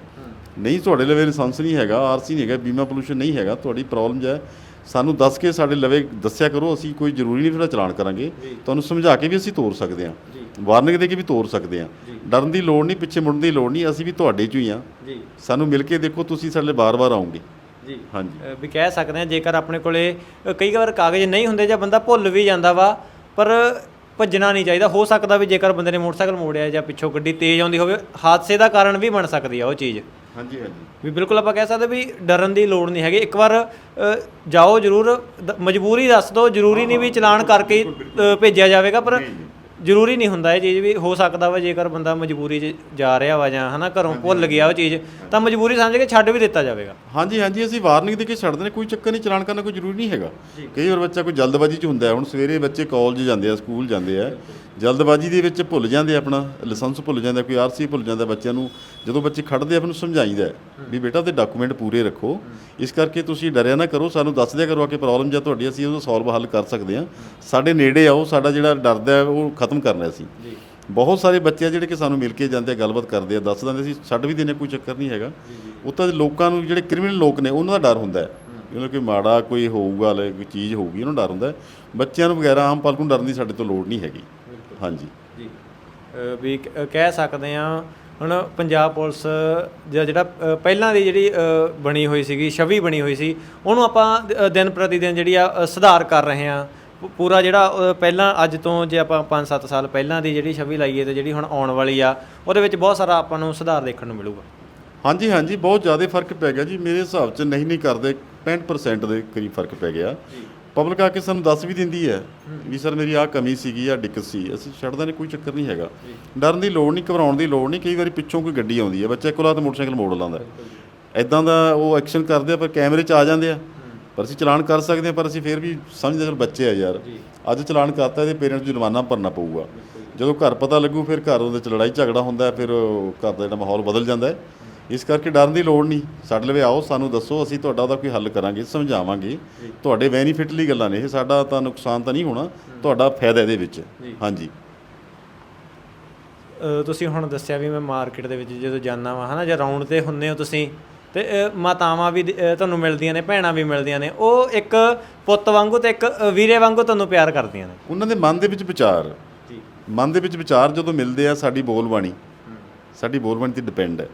ਨਹੀਂ ਤੁਹਾਡੇ ਲਵੇ ਲਾਇਸੈਂਸ ਨਹੀਂ ਹੈਗਾ ਆਰਸੀ ਨਹੀਂ ਹੈਗਾ ਬੀਮਾ ਪੋਲੂਸ਼ਨ ਨਹੀਂ ਹੈਗਾ ਤੁਹਾਡੀ ਪ੍ਰੋਬਲਮ ਹੈ। ਸਾਨੂੰ ਦੱਸ ਕੇ ਸਾਡੇ ਲਵੇ ਦੱਸਿਆ ਕਰੋ ਅਸੀਂ ਕੋਈ ਜ਼ਰੂਰੀ ਨਹੀਂ ਫਿਰ ਚਲਾਨ ਕਰਾਂਗੇ। ਤੁਹਾਨੂੰ ਸਮਝਾ ਕੇ ਵੀ ਅਸੀਂ ਤੋਰ ਸਕਦੇ ਹਾਂ। ਜੀ। ਵਾਰਨਿੰਗ ਦੇ ਕੇ ਵੀ ਤੋਰ ਸਕਦੇ ਹਾਂ। ਡਰਨ ਦੀ ਲੋੜ ਨਹੀਂ ਪਿੱਛੇ ਮੁੜਨ ਦੀ ਲੋੜ ਨਹੀਂ ਅਸੀਂ ਵੀ ਤੁਹਾਡੇ ਚੋਂ ਹੀ ਆ ਜੀ। ਸਾਨੂੰ ਮਿਲ ਕੇ ਦੇਖੋ ਤੁਸੀਂ ਸਾਡੇ ਲਈ ਬਾਰ-ਬਾਰ ਆਉਂਗੇ ਜੀ। ਹਾਂਜੀ। ਵੀ ਕਹਿ ਸਕਦੇ ਹਾਂ ਜੇਕਰ ਆਪਣੇ ਕੋਲੇ ਕਈ ਵਾਰ ਕਾਗਜ਼ ਨਹੀਂ ਹੁੰਦੇ ਜਾਂ ਬੰਦਾ ਭੁੱਲ ਵੀ ਜਾਂਦਾ ਵਾ ਪਰ ਭੱਜਣਾ ਨਹੀਂ ਚਾਹੀਦਾ। ਹੋ ਸਕਦਾ ਵੀ ਜੇਕਰ ਬੰਦੇ ਨੇ ਮੋਟਰਸਾਈਕਲ ਮੋੜਿਆ ਜਾਂ ਪਿੱਛੋਂ ਗੱਡੀ ਤੇਜ਼ ਆਉਂਦੀ ਹੋਵੇ ਹਾਦਸੇ ਦਾ ਕਾਰਨ ਵੀ ਬਣ ਸਕਦੀ ਆ ਉਹ ਚੀਜ਼। ਹਾਂਜੀ ਹਾਂਜੀ। ਵੀ ਬਿਲਕੁਲ ਆਪਾਂ ਕਹਿ ਸਕਦੇ ਵੀ ਡਰਨ ਦੀ ਲੋੜ ਨਹੀਂ ਹੈਗੀ। ਇੱਕ ਵਾਰ ਅ, ਜਾਓ ਜ਼ਰੂਰ ਦ- ਮਜਬੂਰੀ ਦੱਸ ਦਿਓ ਜ਼ਰੂਰੀ ਨਹੀਂ ਵੀ ਚਲਾਨ ਕਰਕੇ ਹੀ, ਅ, ਭੇਜਿਆ ਜਾਵੇਗਾ ਪਰ ਜ਼ਰੂਰੀ ਨਹੀਂ ਹੁੰਦਾ ਇਹ ਚੀਜ਼ ਵੀ ਹੋ ਸਕਦਾ ਵਾ ਜੇਕਰ ਬੰਦਾ ਮਜਬੂਰੀ 'ਚ ਜਾ ਰਿਹਾ ਵਾ ਜਾਂ ਹਨਾ ਘਰੋਂ ਭੁੱਲ ਗਿਆ ਉਹ ਚੀਜ਼ ਤਾਂ ਮਜਬੂਰੀ ਸਮਝ ਕੇ ਛੱਡ ਵੀ ਦਿੱਤਾ ਜਾਵੇਗਾ। ਹਾਂਜੀ ਹਾਂਜੀ ਅਸੀਂ ਵਾਰਨਿੰਗ ਦੇ ਕੇ ਛੱਡਦੇ ਨੇ ਕੋਈ ਚੱਕਰ ਨਹੀਂ ਚਲਾਨ ਕਰਨਾ ਕੋਈ ਜ਼ਰੂਰੀ ਨਹੀਂ ਹੈਗਾ। ਕਈ ਵਾਰ ਬੱਚਾ ਕੋਈ ਜਲਦਬਾਜ਼ੀ 'ਚ ਹੁੰਦਾ ਹੈ ਹੁਣ ਸਵੇਰੇ ਬੱਚੇ ਕਾਲਜ ਜਾਂਦੇ ਆ ਸਕੂਲ ਜਾਂਦੇ ਆ ਜਲਦਬਾਜ਼ੀ ਦੇ ਵਿੱਚ ਭੁੱਲ ਜਾਂਦੇ ਆ ਆਪਣਾ ਲਾਇਸੈਂਸ ਭੁੱਲ ਜਾਂਦਾ ਕੋਈ ਆਰਸੀ ਭੁੱਲ ਜਾਂਦਾ ਬੱਚਿਆਂ ਨੂੰ ਜਦੋਂ ਬੱਚੇ ਖੜਦੇ ਆ ਆਪਾਂ ਨੂੰ ਸਮਝਾਈਦਾ ਹੈ ਵੀ ਬੇਟਾ ਤੇ ਡਾਕੂਮੈਂਟ ਪੂਰੇ ਰੱਖੋ ਇਸ ਕਰਕੇ ਤੁਸੀਂ ਡਰਿਆ ਨਾ ਕਰੋ ਸਾਨੂੰ ਦੱਸ ਦਿਆ ਕਰੋ ਆ ਕਿ ਪ੍ਰੋਬਲਮ ਜਾਂ ਤੁਹਾਡੀ ਅਸੀਂ ਉਹਦਾ ਸੋਲਵ ਹੱਲ ਕਰ ਸਕਦੇ ਹਾਂ। ਸਾਡੇ ਨੇੜੇ ਆਓ ਸਾਡਾ ਜਿਹੜਾ ਡਰਦਾ ਹੈ ਉਹ ਖਤਮ ਕਰਨਾ ਅਸੀਂ ਬਹੁਤ ਸਾਰੇ ਬੱਚੇ ਆ ਜਿਹੜੇ ਕਿ ਸਾਨੂੰ ਮਿਲ ਕੇ ਜਾਂਦੇ ਆ ਗੱਲਬਾਤ ਕਰਦੇ ਆ ਦੱਸ ਦਿੰਦੇ ਸੀ ਛੱਡ ਵੀ ਦਿੰਦੇ ਕੋਈ ਚੱਕਰ ਨਹੀਂ ਹੈਗਾ। ਉਹ ਤਾਂ ਲੋਕਾਂ ਨੂੰ ਜਿਹੜੇ ਕ੍ਰਿਮੀਨਲ ਲੋਕ ਨੇ ਉਹਨਾਂ ਦਾ ਡਰ ਹੁੰਦਾ ਹੈ। ਉਹਨਾਂ ਕੋਈ ਮਾੜਾ ਕੋਈ ਹੋਊਗਾ ਲੈ ਕੋਈ ਚੀਜ਼ ਹੋਊਗੀ ਉਹਨਾਂ ਨੂੰ ਡਰ ਹੁੰਦਾ ਬੱਚਿਆਂ ਨੂੰ ਵਗੈਰਾ ਆਮ ਪਲਕ ਨੂੰ ਡਰਨ ਦੀ ਸਾਡੇ ਤੋਂ ਲੋੜ ਨਹੀਂ ਹੈਗੀ। ਹਾਂਜੀ। ਜੀ। ਵੀ ਕ- ਕਹਿ ਸਕਦੇ ਆ ਹੁਣ ਪੰਜਾਬ ਪੁਲਿਸ ਜਾਂ ਜਿਹੜਾ ਪਹਿਲਾਂ ਦੀ ਜਿਹੜੀ ਬਣੀ ਹੋਈ ਸੀਗੀ ਛਵੀ ਬਣੀ ਹੋਈ ਸੀ ਉਹਨੂੰ ਆਪਾਂ ਦ- ਦਿਨ ਪ੍ਰਤੀ ਦਿਨ ਜਿਹੜੀ ਆ ਸੁਧਾਰ ਕਰ ਰਹੇ ਆ ਪੂਰਾ ਜਿਹੜਾ ਅ, ਪਹਿਲਾਂ ਅੱਜ ਤੋਂ ਜੇ ਆਪਾਂ 5-7 ਸਾਲ ਪਹਿਲਾਂ ਦੀ ਜਿਹੜੀ ਛਵੀ ਲਾਈਏ ਤੇ ਜਿਹੜੀ ਹੁਣ ਆਉਣ ਵਾਲੀ ਆ ਉਹਦੇ ਵਿੱਚ ਬਹੁਤ ਸਾਰਾ ਆਪਾਂ ਨੂੰ ਸੁਧਾਰ ਦੇਖਣ ਨੂੰ ਮਿਲੂਗਾ। ਹਾਂਜੀ ਹਾਂਜੀ ਬਹੁਤ ਜ਼ਿਆਦਾ ਫ਼ਰਕ ਪੈ ਗਿਆ ਜੀ। ਮੇਰੇ ਹਿਸਾਬ 'ਚ ਨਹੀਂ ਨਹੀਂ ਕਰਦੇ 65% ਦੇ ਕਰੀਬ ਫ਼ਰਕ ਪੈ ਗਿਆ। ਪਬਲਿਕ ਆ ਕੇ ਸਾਨੂੰ ਦੱਸ ਵੀ ਦਿੰਦੀ ਹੈ ਵੀ ਸਰ ਮੇਰੀ ਆਹ ਕਮੀ ਸੀਗੀ ਆ ਦਿੱਕਤ ਸੀ। ਅਸੀਂ ਛੱਡਦਾ ਨਹੀਂ ਕੋਈ ਚੱਕਰ ਨਹੀਂ ਹੈਗਾ। ਡਰਨ ਦੀ ਲੋੜ ਨਹੀਂ ਘਬਰਾਉਣ ਦੀ ਲੋੜ ਨਹੀਂ। ਕਈ ਵਾਰੀ ਪਿੱਛੋਂ ਕੋਈ ਗੱਡੀ ਆਉਂਦੀ ਹੈ ਬੱਚਾ ਇੱਕੋ ਲਾਤ ਮੋਟਰਸਾਈਕਲ ਮੋੜ ਲਾਉਂਦਾ ਐਦਾਂ ਦਾ ਉਹ ਐਕਸ਼ਨ ਕਰਦੇ ਆ ਪਰ ਕੈਮਰੇ 'ਚ ਆ ਜਾਂਦੇ ਆ। ਪਰ ਅਸੀਂ ਚਲਾਨ ਕਰ ਸਕਦੇ ਹਾਂ ਪਰ ਅਸੀਂ ਫਿਰ ਵੀ ਸਮਝਦੇ ਚਲ ਬੱਚੇ ਆ ਯਾਰ। ਅੱਜ ਚਲਾਨ ਕਰਤਾ ਇਹਦੇ ਪੇਰੈਂਟਸ ਨੂੰ ਜੁਰਮਾਨਾ ਭਰਨਾ ਪਊਗਾ। ਜਦੋਂ ਘਰ ਪਤਾ ਲੱਗੂ ਫਿਰ ਘਰ ਉਹਦੇ ਚ ਲੜਾਈ ਝਗੜਾ ਹੁੰਦਾ ਹੈ, ਫਿਰ ਉਹ ਘਰ ਦਾ ਜਿਹੜਾ ਮਾਹੌਲ ਬਦਲ ਜਾਂਦਾ ਹੈ। ਇਸ ਕਰਕੇ ਡਰਨ ਦੀ ਲੋੜ ਨਹੀਂ। ਸਾਡੇ ਲਵੇ ਆਓ ਸਾਨੂੰ ਦੱਸੋ ਅਸੀਂ ਤੁਹਾਡਾ ਉਹਦਾ ਕੋਈ ਹੱਲ ਕਰਾਂਗੇ ਸਮਝਾਵਾਂਗੇ। ਤੁਹਾਡੇ ਬੈਨੀਫਿਟ ਲਈ ਗੱਲਾਂ ਨੇ ਇਹ। ਸਾਡਾ ਤਾਂ ਨੁਕਸਾਨ ਤਾਂ ਨਹੀਂ ਹੋਣਾ ਤੁਹਾਡਾ ਫਾਇਦਾ ਇਹਦੇ ਵਿੱਚ। ਹਾਂਜੀ। ਤੁਸੀਂ ਹੁਣ ਦੱਸਿਆ ਵੀ ਮੈਂ ਮਾਰਕੀਟ ਦੇ ਵਿੱਚ ਜਦੋਂ ਜਾਂਦਾ ਵਾਂ ਹਨਾ ਜਾਂ ਰਾਉਂਡ ਤੇ ਹੁੰਨੇ ਹੋ ਤੁਸੀਂ ਤੇ ਮਾਤਾਵਾਂ ਵੀ ਤੁਹਾਨੂੰ ਮਿਲਦੀਆਂ ਨੇ ਭੈਣਾਂ ਵੀ ਮਿਲਦੀਆਂ ਨੇ ਉਹ ਇੱਕ ਪੁੱਤ ਵਾਂਗੂ ਤੇ ਇੱਕ ਵੀਰੇ ਵਾਂਗੂ ਤੁਹਾਨੂੰ ਪਿਆਰ ਕਰਦੀਆਂ ਨੇ। ਉਹਨਾਂ ਦੇ ਮਨ ਦੇ ਵਿੱਚ ਵਿਚਾਰ। ਜੀ। ਮਨ ਦੇ ਵਿੱਚ ਵਿਚਾਰ ਜਦੋਂ ਮਿਲਦੇ ਆ ਸਾਡੀ ਬੋਲਬਾਣੀ ਸਾਡੀ ਬੋਲਬਾਣੀ ਤੇ ਡਿਪੈਂਡ ਹੈ।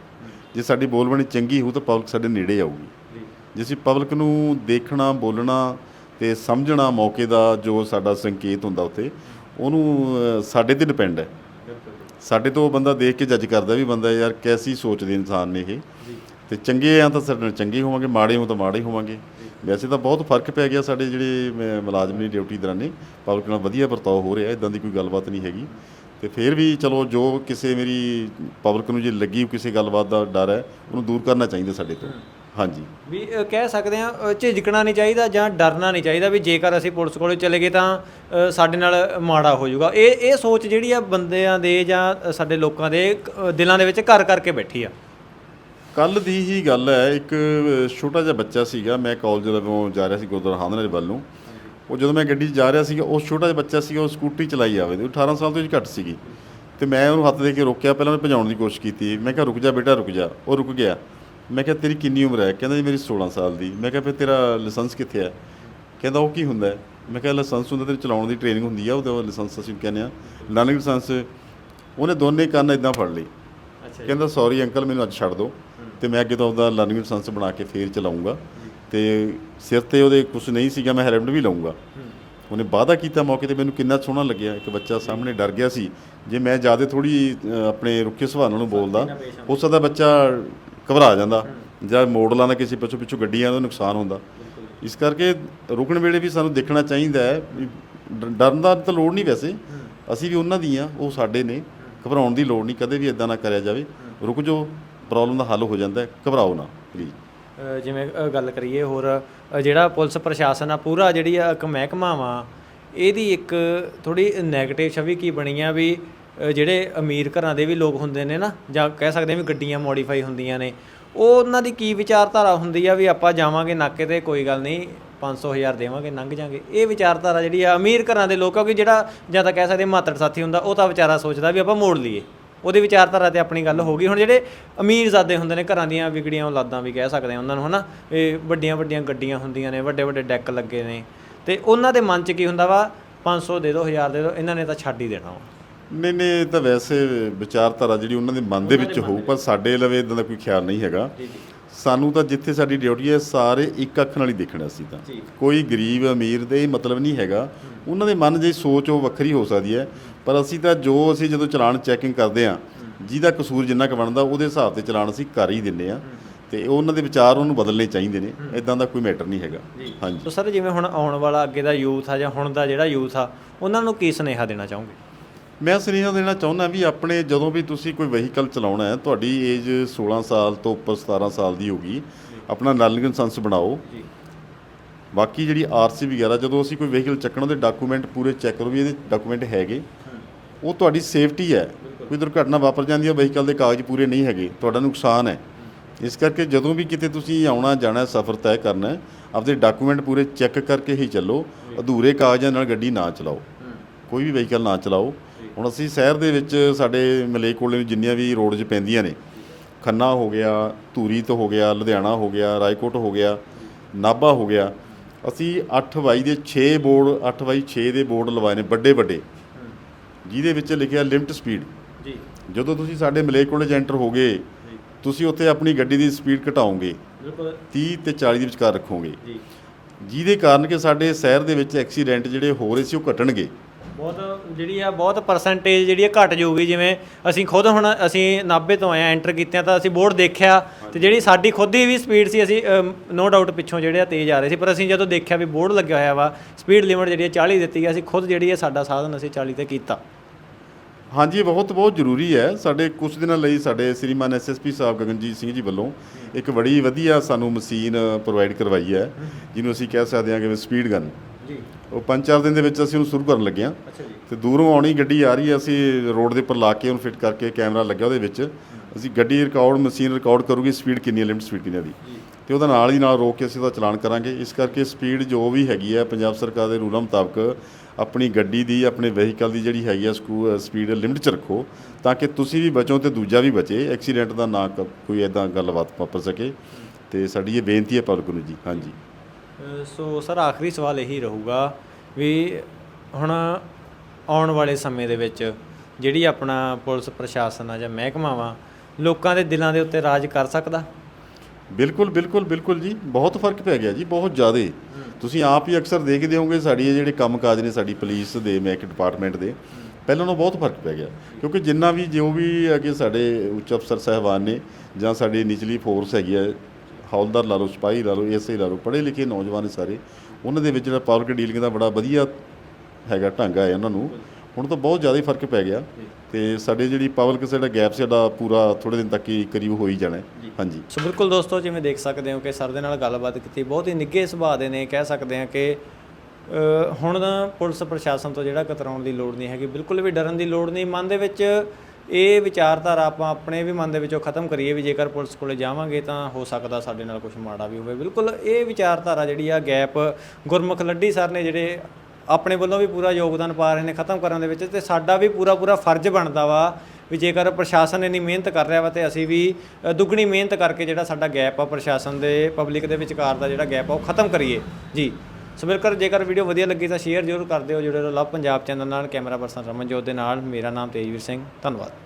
ਜੇ ਸਾਡੀ ਬੋਲਬਾਣੀ ਚੰਗੀ ਹੋਊ ਤਾਂ ਪਬਲਿਕ ਸਾਡੇ ਨੇੜੇ ਆਊਗੀ। ਜੇ। ਅਸੀਂ ਪਬਲਿਕ ਨੂੰ ਦੇਖਣਾ ਬੋਲਣਾ ਤੇ ਸਮਝਣਾ ਮੌਕੇ ਦਾ ਜੋ ਸਾਡਾ ਸੰਕੇਤ ਹੁੰਦਾ ਉੱਥੇ ਉਹਨੂੰ ਸਾਡੇ ਤੇ ਡਿਪੈਂਡ ਹੈ। ਸਾਡੇ ਤੋਂ ਉਹ ਬੰਦਾ ਦੇਖ ਕੇ ਜੱਜ ਕਰਦਾ ਵੀ ਬੰਦਾ ਯਾਰ ਕੈਸੀ ਸੋਚਦੇ ਇਨਸਾਨ ਨੇ ਇਹ। ਤੇ ਚੰਗੇ ਆ ਤਾਂ ਸਾਡੇ ਨਾਲ ਚੰਗੇ ਹੋਵਾਂਗੇ, ਮਾੜੇ ਹੋ ਤਾਂ ਮਾੜੇ ਹੋਵਾਂਗੇ। ਵੈਸੇ ਤਾਂ ਬਹੁਤ ਫ਼ਰਕ ਪੈ ਗਿਆ ਸਾਡੇ ਜਿਹੜੇ ਮ- ਮੁਲਾਜ਼ਮ ਨੇ ਡਿਊਟੀ ਦੌਰਾਨੇ ਪਬਲਿਕ ਨਾਲ ਵਧੀਆ ਵਰਤਾਓ ਹੋ ਰਿਹਾ ਇਦਾਂ ਦੀ ਕੋਈ ਗੱਲਬਾਤ ਨਹੀਂ ਹੈਗੀ। ਤੇ ਫਿਰ ਵੀ ਚਲੋ, ਜੋ ਕਿਸੇ ਮੇਰੀ ਪਬਲਿਕ ਨੂੰ ਜੇ ਲੱਗੀ ਕਿਸੇ ਗੱਲਬਾਤ ਦਾ ਡਰ ਹੈ, ਉਹਨੂੰ ਦੂਰ ਕਰਨਾ ਚਾਹੀਦਾ ਸਾਡੇ ਤੋਂ। ਹਾਂਜੀ। ਵੀ ਕਹਿ ਸਕਦੇ ਆ ਝਿਜਕਣਾ ਨਹੀਂ ਚਾਹੀਦਾ ਜਾਂ ਡਰਨਾ ਨਹੀਂ ਚਾਹੀਦਾ ਵੀ ਜੇਕਰ ਅਸੀਂ ਪੁਲਿਸ ਕੋਲੇ ਚਲੇ ਗਏ ਤਾਂ ਸਾਡੇ ਨਾਲ ਮਾੜਾ ਹੋ ਜਾਊਗਾ। ਇਹ ਇਹ ਸੋਚ ਜਿਹੜੀ ਆ ਬੰਦਿਆਂ ਦੇ ਜਾਂ ਸਾਡੇ ਲੋਕਾਂ ਦੇ ਦਿਲਾਂ ਦੇ ਵਿੱਚ ਘਰ ਕਰਕੇ ਬੈਠੀ ਆ। ਕੱਲ ਦੀ ਹੀ ਗੱਲ ਹੈ ਇੱਕ ਛੋਟਾ ਜਿਹਾ ਬੱਚਾ ਸੀਗਾ ਮੈਂ ਕਾਲਜ ਵੱਲੋਂ ਜਾ ਰਿਹਾ ਸੀ ਗੁਰਦੁਆਰਾ ਹਾਂਦਲੇ ਵੱਲ ਨੂੰ। ਉਹ ਜਦੋਂ ਮੈਂ ਗੱਡੀ 'ਚ ਜਾ ਰਿਹਾ ਸੀਗਾ ਉਹ ਛੋਟਾ ਜਿਹਾ ਬੱਚਾ ਸੀਗਾ ਉਹ ਸਕੂਟਰੀ ਚਲਾਈ ਆਵੇ ਤੇ ਉਹ 18 ਸਾਲ ਤੋਂ ਹੀ ਘੱਟ ਸੀਗੀ। ਤੇ ਮੈਂ ਉਹਨੂੰ ਹੱਥ ਦੇ ਕੇ ਰੋਕਿਆ ਪਹਿਲਾਂ ਉਹਨੇ ਭਜਾਉਣ ਦੀ ਕੋਸ਼ਿਸ਼ ਕੀਤੀ। ਮੈਂ ਕਿਹਾ ਰੁਕ ਜਾ ਬੇਟਾ ਰੁਕ ਜਾ। ਉਹ ਰੁਕ ਗਿਆ। ਮੈਂ ਕਿਹਾ ਤੇਰੀ ਕਿੰਨੀ ਉਮਰ ਹੈ? ਕਹਿੰਦਾ ਜੀ ਮੇਰੀ 16 ਸਾਲ ਦੀ। ਮੈਂ ਕਿਹਾ ਫਿਰ ਤੇਰਾ ਲਾਇਸੈਂਸ ਕਿੱਥੇ ਹੈ? ਕਹਿੰਦਾ ਉਹ ਕੀ ਹੁੰਦਾ ਮੈਂ ਕਿਹਾ ਲਾਇਸੈਂਸ ਹੁੰਦਾ ਤੇਰੇ ਚਲਾਉਣ ਦੀ ਟ੍ਰੇਨਿੰਗ ਹੁੰਦੀ ਆ ਉਹਦਾ ਲਾਇਸੈਂਸ ਅਸੀਂ ਕਹਿੰਦੇ ਆ ਲਰਨਿੰਗ ਲਾਇਸੈਂਸ ਉਹਨੇ ਦੋਨੇ ਕੰਨ ਇਦਾਂ ਫੜ ਲਈ ਕਹਿੰਦਾ ਸੌਰੀ ਅੰਕਲ ਮੈਨੂੰ ਅੱਜ ਛੱਡ ਦਿਓ। ਤੇ ਮੈਂ ਅੱਗੇ ਤੋਂ ਉਹਦਾ ਲਰਨਿੰਗ ਲਾਇਸੈਂਸ ਬਣਾ ਕੇ ਫੇਰ ਚਲਾਉਂਗਾ। ਤੇ ਸਿਰ ਤੇ ਉਹਦੇ ਕੁਝ ਨਹੀਂ ਸੀਗਾ, ਮੈਂ ਹੈਲਮਟ ਵੀ ਲਾਉਂਗਾ ਉਹਨੇ ਵਾਅਦਾ ਕੀਤਾ ਮੌਕੇ ਤੇ, ਮੈਨੂੰ ਕਿੰਨਾ ਸੋਹਣਾ ਲੱਗਿਆ। ਇੱਕ ਬੱਚਾ ਸਾਹਮਣੇ ਡਰ ਗਿਆ ਸੀ। ਜੇ ਮੈਂ ਜ਼ਿਆਦਾ ਥੋੜੀ ਆਪਣੇ ਰੁੱਖੇ ਸੁਭਾਅ ਨਾਲ ਬੋਲਦਾ ਹੋ ਸਕਦਾ ਬੱਚਾ ਘਬਰਾ ਜਾਂਦਾ। ਜਾਂ ਮੋੜ ਲਾਉਂਦਾ ਕਿਸੇ ਪਿੱਛੋਂ ਪਿੱਛੋਂ ਗੱਡੀਆਂ ਦਾ ਨੁਕਸਾਨ ਹੁੰਦਾ। ਇਸ ਕਰਕੇ ਰੁਕਣ ਵੇਲੇ ਵੀ ਸਾਨੂੰ ਦੇਖਣਾ ਚਾਹੀਦਾ ਹੈ ਵੀ ਡ- ਡਰਨ ਦਾ ਤਾਂ ਲੋੜ ਨਹੀਂ ਵੈਸੇ। ਅਸੀਂ ਵੀ ਉਹਨਾਂ ਦੀ ਆ ਉਹ ਸਾਡੇ ਨੇ। ਘਬਰਾਉਣ ਦੀ ਲੋੜ ਨਹੀਂ, ਕਦੇ ਵੀ ਇਦਾਂ ਨਾ ਕਰਿਆ ਜਾਵੇ। ਰੁਕ ਜਾਓ। ਪ੍ਰੋਬਲਮ ਦਾ ਹੱਲ ਹੋ ਜਾਂਦਾ ਹੈ ਘਬਰਾਓ ਨਾ ਪਲੀਜ਼ ਅ, ਜਿਵੇਂ ਅ, ਗੱਲ ਕਰੀਏ ਹੋਰ ਅ, ਜਿਹੜਾ ਪੁਲਿਸ ਪ੍ਰਸ਼ਾਸਨ ਆ ਪੂਰਾ ਜਿਹੜੀ ਆ ਇੱਕ ਮਹਿਕਮਾ ਵਾ ਇਹਦੀ ਇੱਕ ਥੋੜੀ ਨੈਗੇਟਿਵ ਛਵੀ ਕੀ ਬਣੀ ਆ ਵੀ ਅ, ਜਿਹੜੇ ਅਮੀਰ ਘਰਾਂ ਦੇ ਵੀ ਲੋਕ ਹੁੰਦੇ ਨੇ ਨਾ ਜਾਂ ਕਹਿ ਸਕਦੇ ਆ ਵੀ ਗੱਡੀਆਂ ਮੋਡੀਫਾਈ ਹੁੰਦੀਆਂ ਨੇ ਉਹ ਉਹਨਾਂ ਦੀ ਕੀ ਵਿਚਾਰਧਾਰਾ ਹੁੰਦੀ ਆ ਵੀ ਆਪਾਂ ਜਾਵਾਂਗੇ ਨਾਕੇ ਤੇ ਕੋਈ ਗੱਲ ਨਹੀਂ 500 ਹਜ਼ਾਰ ਦੇਵਾਂਗੇ ਲੰਘ ਜਾਾਂਗੇ। ਇਹ ਵਿਚਾਰਧਾਰਾ ਜਿਹੜੀ ਆ ਅਮੀਰ ਘਰਾਂ ਦੇ ਲੋਕ ਕਿਉਂਕਿ ਜਿਹੜਾ ਜਾਂ ਤਾਂ ਕਹਿ ਸਕਦੇ ਆ ਮਾਤੜ ਸਾਥੀ ਹੁੰਦਾ ਉਹ ਤਾਂ ਵਿਚਾਰਾ ਸੋਚਦਾ ਵੀ ਆਪਾਂ ਮੋੜ ਲਈਏ। ਉਹਦੀ ਵਿਚਾਰਧਾਰਾ ਤੇ ਆਪਣੀ ਗੱਲ ਹੋ ਗਈ। ਹੁਣ ਜਿਹੜੇ ਅਮੀਰ ਜ਼ਾਦੇ ਹੁੰਦੇ ਨੇ ਘਰਾਂ ਦੀਆਂ ਵਿਗੜੀਆਂ ਔਲਾਦਾਂ ਵੀ ਕਹਿ ਸਕਦੇ ਆ ਉਹਨਾਂ ਨੂੰ ਹਨਾ? ਇਹ ਵੱਡੀਆਂ ਵੱਡੀਆਂ ਗੱਡੀਆਂ ਹੁੰਦੀਆਂ ਨੇ ਵੱਡੇ ਵੱਡੇ ਡੈਕ ਲੱਗੇ ਨੇ। ਤੇ ਉਹਨਾਂ ਦੇ ਮਨ 'ਚ ਕੀ ਹੁੰਦਾ ਵਾ? 500 ਦੇ ਦਿਓ 1000 ਦੇ ਦਿਓ ਇਹਨਾਂ ਨੇ ਤਾਂ ਛੱਡ ਹੀ ਦੇਣਾ ਨਹੀਂ ਨਹੀਂ ਇਹ ਤਾਂ ਵੈਸੇ ਵਿਚਾਰਧਾਰਾ ਜਿਹੜੀ ਉਹਨਾਂ ਦੇ ਮਨ ਦੇ ਵਿੱਚ ਹੋਊ ਪਰ ਸਾਡੇ ਲਵੇ ਇਦਾਂ ਦਾ ਕੋਈ ਖਿਆਲ ਨਹੀਂ ਹੈਗਾ। ਸਾਨੂੰ ਤਾਂ ਜਿੱਥੇ ਸਾਡੀ ਡਿਊਟੀ ਹੈ ਸਾਰੇ ਇੱਕ ਅੱਖ ਨਾਲ ਹੀ ਦੇਖਣਾ ਸੀ ਤਾਂ। ਕੋਈ ਗਰੀਬ ਅਮੀਰ ਦੇ ਇਹ ਮਤਲਬ ਨਹੀਂ ਹੈਗਾ। ਉਹਨਾਂ ਦੇ ਮਨ ਦੀ ਸੋਚ ਉਹ ਵੱਖਰੀ ਹੋ ਸਕਦੀ ਹੈ। ਪਰ ਅਸੀਂ ਤਾਂ ਜੋ ਅਸੀਂ ਜਦੋਂ ਚਲਾਨ ਚੈਕਿੰਗ ਕਰਦੇ ਆ ਜਿਹਦਾ ਕਸੂਰ ਜਿੰਨਾ ਕੁ ਬਣਦਾ ਉਹਦੇ ਹਿਸਾਬ ਤੇ ਚਲਾਨ ਅਸੀਂ ਕਰ ਹੀ ਦਿੰਨੇ ਆ ਤੇ ਉਹਨਾਂ ਦੇ ਵਿਚਾਰ ਉਹਨੂੰ ਬਦਲਣੇ ਚਾਹੀਦੇ ਨੇ। ਇਦਾਂ ਦਾ ਕੋਈ ਮੈਟਰ ਨਹੀਂ ਹੈਗਾ। ਹਾਂਜੀ। ਸੋ ਸਰ ਜਿਵੇਂ ਹੁਣ ਆਉਣ ਵਾਲਾ ਅੱਗੇ ਦਾ ਯੂਥ ਆ ਜਾਂ ਹੁਣ ਦਾ ਜਿਹੜਾ ਯੂਥ ਆ ਉਹਨਾਂ ਨੂੰ ਕੀ ਸੁਨੇਹਾ ਦੇਣਾ ਚਾਹੋਗੇ? ਮੈਂ ਸੁਨੇਹਾ ਦੇਣਾ ਚਾਹੁੰਦਾ ਵੀ ਆਪਣੇ ਜਦੋਂ ਵੀ ਤੁਸੀਂ ਕੋਈ ਵਹੀਕਲ ਚਲਾਉਣਾ ਹੈ ਤੁਹਾਡੀ ਏਜ 16 ਸਾਲ ਤੋਂ ਉੱਪਰ 17 ਸਾਲ ਦੀ ਹੋਗੀ ਆਪਣਾ ਲਰਨਿੰਗ ਲਾਇਸੈਂਸ ਬਣਾਓ। ਜੀ। ਬਾਕੀ ਜਿਹੜੀ ਆਰਸੀ ਵਗੈਰਾ ਜਦੋਂ ਅਸੀਂ ਕੋਈ ਵਹੀਕਲ ਚੱਕਣ ਉਹਦੇ ਡਾਕੂਮੈਂਟ ਪੂਰੇ ਚੈੱਕ ਕਰੋ ਵੀ ਇਹਦੇ ਡਾਕੂਮੈਂਟ ਹੈਗੇ। ਉਹ ਤੁਹਾਡੀ ਸੇਫਟੀ ਹੈ ਕੋਈ ਦੁਰਘਟਨਾ ਵਾਪਰ ਜਾਂਦੀ ਹੈ, ਵਹੀਕਲ ਦੇ ਕਾਗਜ਼ ਪੂਰੇ ਨਹੀਂ ਹੈਗੇ, ਤੁਹਾਡਾ ਨੁਕਸਾਨ ਹੈ। ਇਸ ਕਰਕੇ ਜਦੋਂ ਵੀ ਕਿਤੇ ਤੁਸੀਂ ਆਉਣਾ, ਜਾਣਾ, ਸਫ਼ਰ ਤੈਅ ਕਰਨਾ ਆਪਦੇ ਡਾਕੂਮੈਂਟ ਪੂਰੇ ਚੈੱਕ ਕਰਕੇ ਹੀ ਚੱਲੋ, ਅਧੂਰੇ ਕਾਗਜ਼ਾਂ ਨਾਲ ਗੱਡੀ ਨਾ ਚਲਾਓ। ਕੋਈ ਵੀ ਵਹੀਕਲ ਨਾ ਚਲਾਓ। ਹੁਣ ਅਸੀਂ ਸ਼ਹਿਰ ਦੇ ਵਿੱਚ ਸਾਡੇ ਮਲੇਕੋਲੇ ਨੂੰ ਜਿੰਨੀਆਂ ਵੀ ਰੋਡਜ਼ ਪੈਂਦੀਆਂ ਨੇ, ਖੰਨਾ ਹੋ ਗਿਆ, ਧੂਰੀ ਤੋਂ ਹੋ ਗਿਆ, ਲੁਧਿਆਣਾ ਹੋ ਗਿਆ, ਰਾਏਕੋਟ ਹੋ ਗਿਆ, ਨਾਭਾ ਹੋ ਗਿਆ, ਅਸੀਂ 8 ਬਾਈ ਦੇ 6 ਬੋਰਡ 8 ਬਾਈ 6 ਦੇ ਬੋਰਡ ਲਵਾਏ ਨੇ ਵੱਡੇ ਵੱਡੇ ਜਿਹਦੇ ਵਿੱਚ ਲਿਖਿਆ ਲਿਮਟ ਸਪੀਡ। ਜੀ। ਜਦੋਂ ਤੁਸੀਂ ਸਾਡੇ ਮਲੇਕੋਲੇ 'ਚ ਐਂਟਰ ਹੋਗੇ ਤੁਸੀਂ ਉੱਥੇ ਆਪਣੀ ਗੱਡੀ ਦੀ ਸਪੀਡ ਘਟਾਓਗੇ। ਬਿਲਕੁਲ। 30 ਤੇ 40 ਦੇ ਵਿਚਕਾਰ ਰੱਖੋਗੇ। ਜੀ। ਜਿਹਦੇ ਕਾਰਨ ਕਿ ਸਾਡੇ ਸ਼ਹਿਰ ਦੇ ਵਿੱਚ ਐਕਸੀਡੈਂਟ ਜਿਹੜੇ ਹੋ ਰਹੇ ਸੀ ਉਹ ਘਟਣਗੇ। ਬਹੁਤ ਜਿਹੜੀ ਆ ਬਹੁਤ ਪਰਸੈਂਟੇਜ ਜਿਹੜੀ ਆ ਘਟ ਜਾਊਗੀ। ਜਿਵੇਂ ਅਸੀਂ ਖੁਦ ਹੁਣ ਅਸੀਂ 90 ਤੋਂ ਆਏ ਐਂਟਰ ਕੀਤੇ ਆ ਤਾਂ ਅਸੀਂ ਬੋਰਡ ਦੇਖਿਆ ਤੇ ਜਿਹੜੀ ਸਾਡੀ ਖੁਦ ਦੀ ਵੀ ਸਪੀਡ ਸੀ ਅਸੀਂ ਨੋ ਡਾਊਟ ਪਿੱਛੋਂ ਜਿਹੜੇ ਆ ਤੇਜ਼ ਆ ਰਹੇ ਸੀ। ਪਰ ਅਸੀਂ ਜਦੋਂ ਦੇਖਿਆ ਵੀ ਬੋਰਡ ਲੱਗਿਆ ਹੋਇਆ ਵਾ ਸਪੀਡ ਲਿਮਟ ਜਿਹੜੀ ਆ 40 ਦਿੱਤੀ ਹੈ ਅਸੀਂ ਖੁਦ ਜਿਹੜੀ ਹੈ ਸਾਡਾ ਸਾਧਨ ਅਸੀਂ 40 ਤੇ ਕੀਤਾ। ਹਾਂਜੀ ਬਹੁਤ ਬਹੁਤ ਜ਼ਰੂਰੀ ਹੈ। ਸਾਡੇ ਕੁਝ ਦਿਨਾਂ ਲਈ ਸਾਡੇ ਸ੍ਰੀਮਾਨ ਐਸਐਸਪੀ ਸਾਹਿਬ ਗਗਨਜੀਤ ਸਿੰਘ ਜੀ ਵੱਲੋਂ ਇੱਕ ਬੜੀ ਵਧੀਆ ਸਾਨੂੰ ਮਸ਼ੀਨ ਪ੍ਰੋਵਾਈਡ ਕਰਵਾਈ ਹੈ ਜਿਹਨੂੰ ਅਸੀਂ ਕਹਿ ਸਕਦੇ ਹਾਂ ਕਿ ਸਪੀਡ ਗਨ। ਜੀ। ਉਹ ਪੰਜ ਚਾਰ ਦਿਨ ਦੇ ਵਿੱਚ ਅਸੀਂ ਉਹਨੂੰ ਸ਼ੁਰੂ ਕਰਨ ਲੱਗੇ ਹਾਂ। ਅੱਛਾ ਜੀ। ਤੇ ਦੂਰੋਂ ਆਉਣੀ ਗੱਡੀ ਆ ਰਹੀ ਹੈ ਅਸੀਂ ਰੋਡ ਦੇ ਉੱਪਰ ਲਾ ਕੇ ਉਹਨੂੰ ਫਿੱਟ ਕਰਕੇ ਕੈਮਰਾ ਲੱਗਿਆ ਉਹਦੇ ਵਿੱਚ। ਅਸੀਂ ਗੱਡੀ ਰਿਕਾਰਡ ਮਸ਼ੀਨ ਰਿਕਾਰਡ ਕਰੂਗੀ ਸਪੀਡ ਕਿੰਨੀ ਹੈ ਲਿਮਟ ਸਪੀਡ ਕਿੰਨੀ ਹੈ ਦੀ ਤੇ ਉਹਦਾ ਨਾਲ ਹੀ ਨਾਲ ਰੋਕ ਕੇ ਅਸੀਂ ਉਹਦਾ ਚਲਾਨ ਕਰਾਂਗੇ। ਇਸ ਕਰਕੇ ਸਪੀਡ ਜੋ ਵੀ ਹੈਗੀ ਹੈ, ਪੰਜਾਬ ਸਰਕਾਰ ਦੇ ਰੂਲਾਂ ਮੁਤਾਬਕ ਆਪਣੀ ਗੱਡੀ ਦੀ, ਆਪਣੇ ਵਹੀਕਲ ਦੀ ਜਿਹੜੀ ਹੈਗੀ ਆ ਸਕੂ ਸਪੀਡ ਲਿਮਟ 'ਚ ਰੱਖੋ ਤਾਂ ਕਿ ਤੁਸੀਂ ਵੀ ਬਚੋ ਤੇ ਦੂਜਾ ਵੀ ਬਚੇ। ਐਕਸੀਡੈਂਟ ਦਾ ਨਾ ਕ- ਕੋਈ ਐਦਾਂ ਗੱਲਬਾਤ ਵਾਪਰ ਸਕੇ। ਤੇ ਸਾਡੀ ਇਹ ਬੇਨਤੀ ਹੈ ਪਬਲਿਕ ਨੂੰ ਜੀ। ਹਾਂਜੀ। ਸੋ ਸਰ, ਆਖਰੀ ਸਵਾਲ ਇਹੀ ਰਹੂਗਾ ਵੀ ਹੁਣ ਆਉਣ ਵਾਲੇ ਸਮੇਂ ਦੇ ਵਿੱਚ ਜਿਹੜੀ ਆਪਣਾ ਪੁਲਿਸ ਪ੍ਰਸ਼ਾਸਨ ਆ ਜਾਂ ਮਹਿਕਮਾ ਵਾ, ਲੋਕਾਂ ਦੇ ਦਿਲਾਂ ਦੇ ਉੱਤੇ ਰਾਜ ਕਰ ਸਕਦਾ? ਬਿਲਕੁਲ ਬਿਲਕੁਲ ਬਿਲਕੁਲ ਜੀ। ਬਹੁਤ ਫ਼ਰਕ ਪੈ ਗਿਆ ਜੀ, ਬਹੁਤ ਜ਼ਿਆਦਾ। ਤੁਸੀਂ ਆਪ ਹੀ ਅਕਸਰ ਦੇਖਦੇ ਹੋਵੋਗੇ ਸਾਡੀ ਇਹ ਜਿਹੜੇ ਕੰਮਕਾਜ ਨੇ ਸਾਡੀ ਪੁਲਿਸ ਦੇ, ਮੈਂ ਇੱਕ ਡਿਪਾਰਟਮੈਂਟ ਦੇ, ਪਹਿਲਾਂ ਨਾਲੋਂ ਬਹੁਤ ਫ਼ਰਕ ਪੈ ਗਿਆ। ਕਿਉਂਕਿ ਜਿੰਨਾ ਵੀ, ਜੋ ਵੀ ਅੱਗੇ ਸਾਡੇ ਉੱਚ ਅਫਸਰ ਸਾਹਿਬਾਨ ਨੇ ਜਾਂ ਸਾਡੀ ਨਿਚਲੀ ਫੋਰਸ ਹੈਗੀ ਹੈ ਹੌਲਦਾਰ ਲਾ ਲਓ, ਸਿਪਾਹੀ ਲਾ ਲਓ ਐਸਆਈ ਲਾ ਲਓ, ਪੜ੍ਹੇ ਲਿਖੇ ਨੌਜਵਾਨ ਨੇ ਸਾਰੇ, ਉਹਨਾਂ ਦੇ ਵਿੱਚ ਜਿਹੜਾ ਪਬਲਿਕ ਡੀਲਿੰਗ ਦਾ ਬੜਾ ਵਧੀਆ ਹੈਗਾ ਢੰਗ ਹੈ ਉਹਨਾਂ ਨੂੰ। ਹੁਣ ਤਾਂ ਬਹੁਤ ਜ਼ਿਆਦਾ ਹੀ ਫ਼ਰਕ ਪੈ ਗਿਆ ਤੇ ਸਾਡੇ ਜਿਹੜੀ ਪਬਲਿਕ ਜਿਹੜਾ ਗੈਪ ਸਾਡਾ ਪੂਰਾ ਥੋੜੇ ਦਿਨ ਤੱਕ ਹੀ ਕਰੀਬ ਹੋ ਹੀ ਜਾਣਾ। ਹਾਂਜੀ। ਸੋ ਬਿਲਕੁਲ ਦੋਸਤੋ ਜਿਵੇਂ ਦੇਖ ਸਕਦੇ ਹੋ ਕਿ ਸਰ ਦੇ ਨਾਲ ਗੱਲਬਾਤ ਕੀਤੀ ਬਹੁਤ ਹੀ ਨਿੱਘੇ ਸੁਭਾਅ ਦੇ ਨੇ ਕਹਿ ਸਕਦੇ ਹਾਂ ਕਿ ਹੁਣ ਤਾਂ ਪੁਲਿਸ ਪ੍ਰਸ਼ਾਸਨ ਤੋਂ ਜਿਹੜਾ ਕਤਰਾਉਣ ਦੀ ਲੋੜ ਨਹੀਂ ਹੈਗੀ ਬਿਲਕੁਲ ਵੀ ਡਰਨ ਦੀ ਲੋੜ ਨਹੀਂ। ਮਨ ਦੇ ਵਿੱਚ ਇਹ ਵਿਚਾਰਧਾਰਾ ਆਪਾਂ ਆਪਣੇ ਵੀ ਮਨ ਦੇ ਵਿੱਚੋਂ ਖਤਮ ਕਰੀਏ ਵੀ ਜੇਕਰ ਪੁਲਿਸ ਕੋਲੇ ਜਾਵਾਂਗੇ ਤਾਂ ਹੋ ਸਕਦਾ ਸਾਡੇ ਨਾਲ ਕੁਝ ਮਾੜਾ ਵੀ ਹੋਵੇ। ਬਿਲਕੁਲ ਇਹ ਵਿਚਾਰਧਾਰਾ ਜਿਹੜੀ ਆ ਗੈਪ ਗੁਰਮੁਖ ਲੱਡੀ ਸਰ ਨੇ ਜਿਹੜੇ ਆਪਣੇ ਵੱਲੋਂ ਵੀ ਪੂਰਾ ਯੋਗਦਾਨ ਪਾ ਰਹੇ ਨੇ ਖਤਮ ਕਰਨ ਦੇ ਵਿੱਚ ਤੇ ਸਾਡਾ ਵੀ ਪੂਰਾ ਪੂਰਾ ਫਰਜ਼ ਬਣਦਾ ਵਾ ਵੀ ਜੇਕਰ ਪ੍ਰਸ਼ਾਸਨ ਇੰਨੀ ਮਿਹਨਤ ਕਰ ਰਿਹਾ ਵਾ ਤੇ ਅਸੀਂ ਵੀ ਦੁੱਗਣੀ ਮਿਹਨਤ ਕਰਕੇ ਜਿਹੜਾ ਸਾਡਾ ਗੈਪ ਆ ਪ੍ਰਸ਼ਾਸਨ ਦੇ ਪਬਲਿਕ ਦੇ ਵਿਚਕਾਰ ਦਾ ਜਿਹੜਾ ਗੈਪ ਆ ਉਹ ਖਤਮ ਕਰੀਏ। ਜੀ। ਸੋ ਬਿਲਕੁਲ, ਜੇਕਰ ਵੀਡੀਓ ਵਧੀਆ ਲੱਗੀ ਤਾਂ ਸ਼ੇਅਰ ਜ਼ਰੂਰ ਕਰ ਦਿਓ ਜਿਹੜੇ ਲਵ ਪੰਜਾਬ ਚੈਨਲ ਨਾਲ, ਕੈਮਰਾ ਪਰਸਨ ਰਮਨਜੋਤ ਦੇ ਨਾਲ, ਮੇਰਾ ਨਾਮ ਤੇਜਵੀਰ ਸਿੰਘ, ਧੰਨਵਾਦ।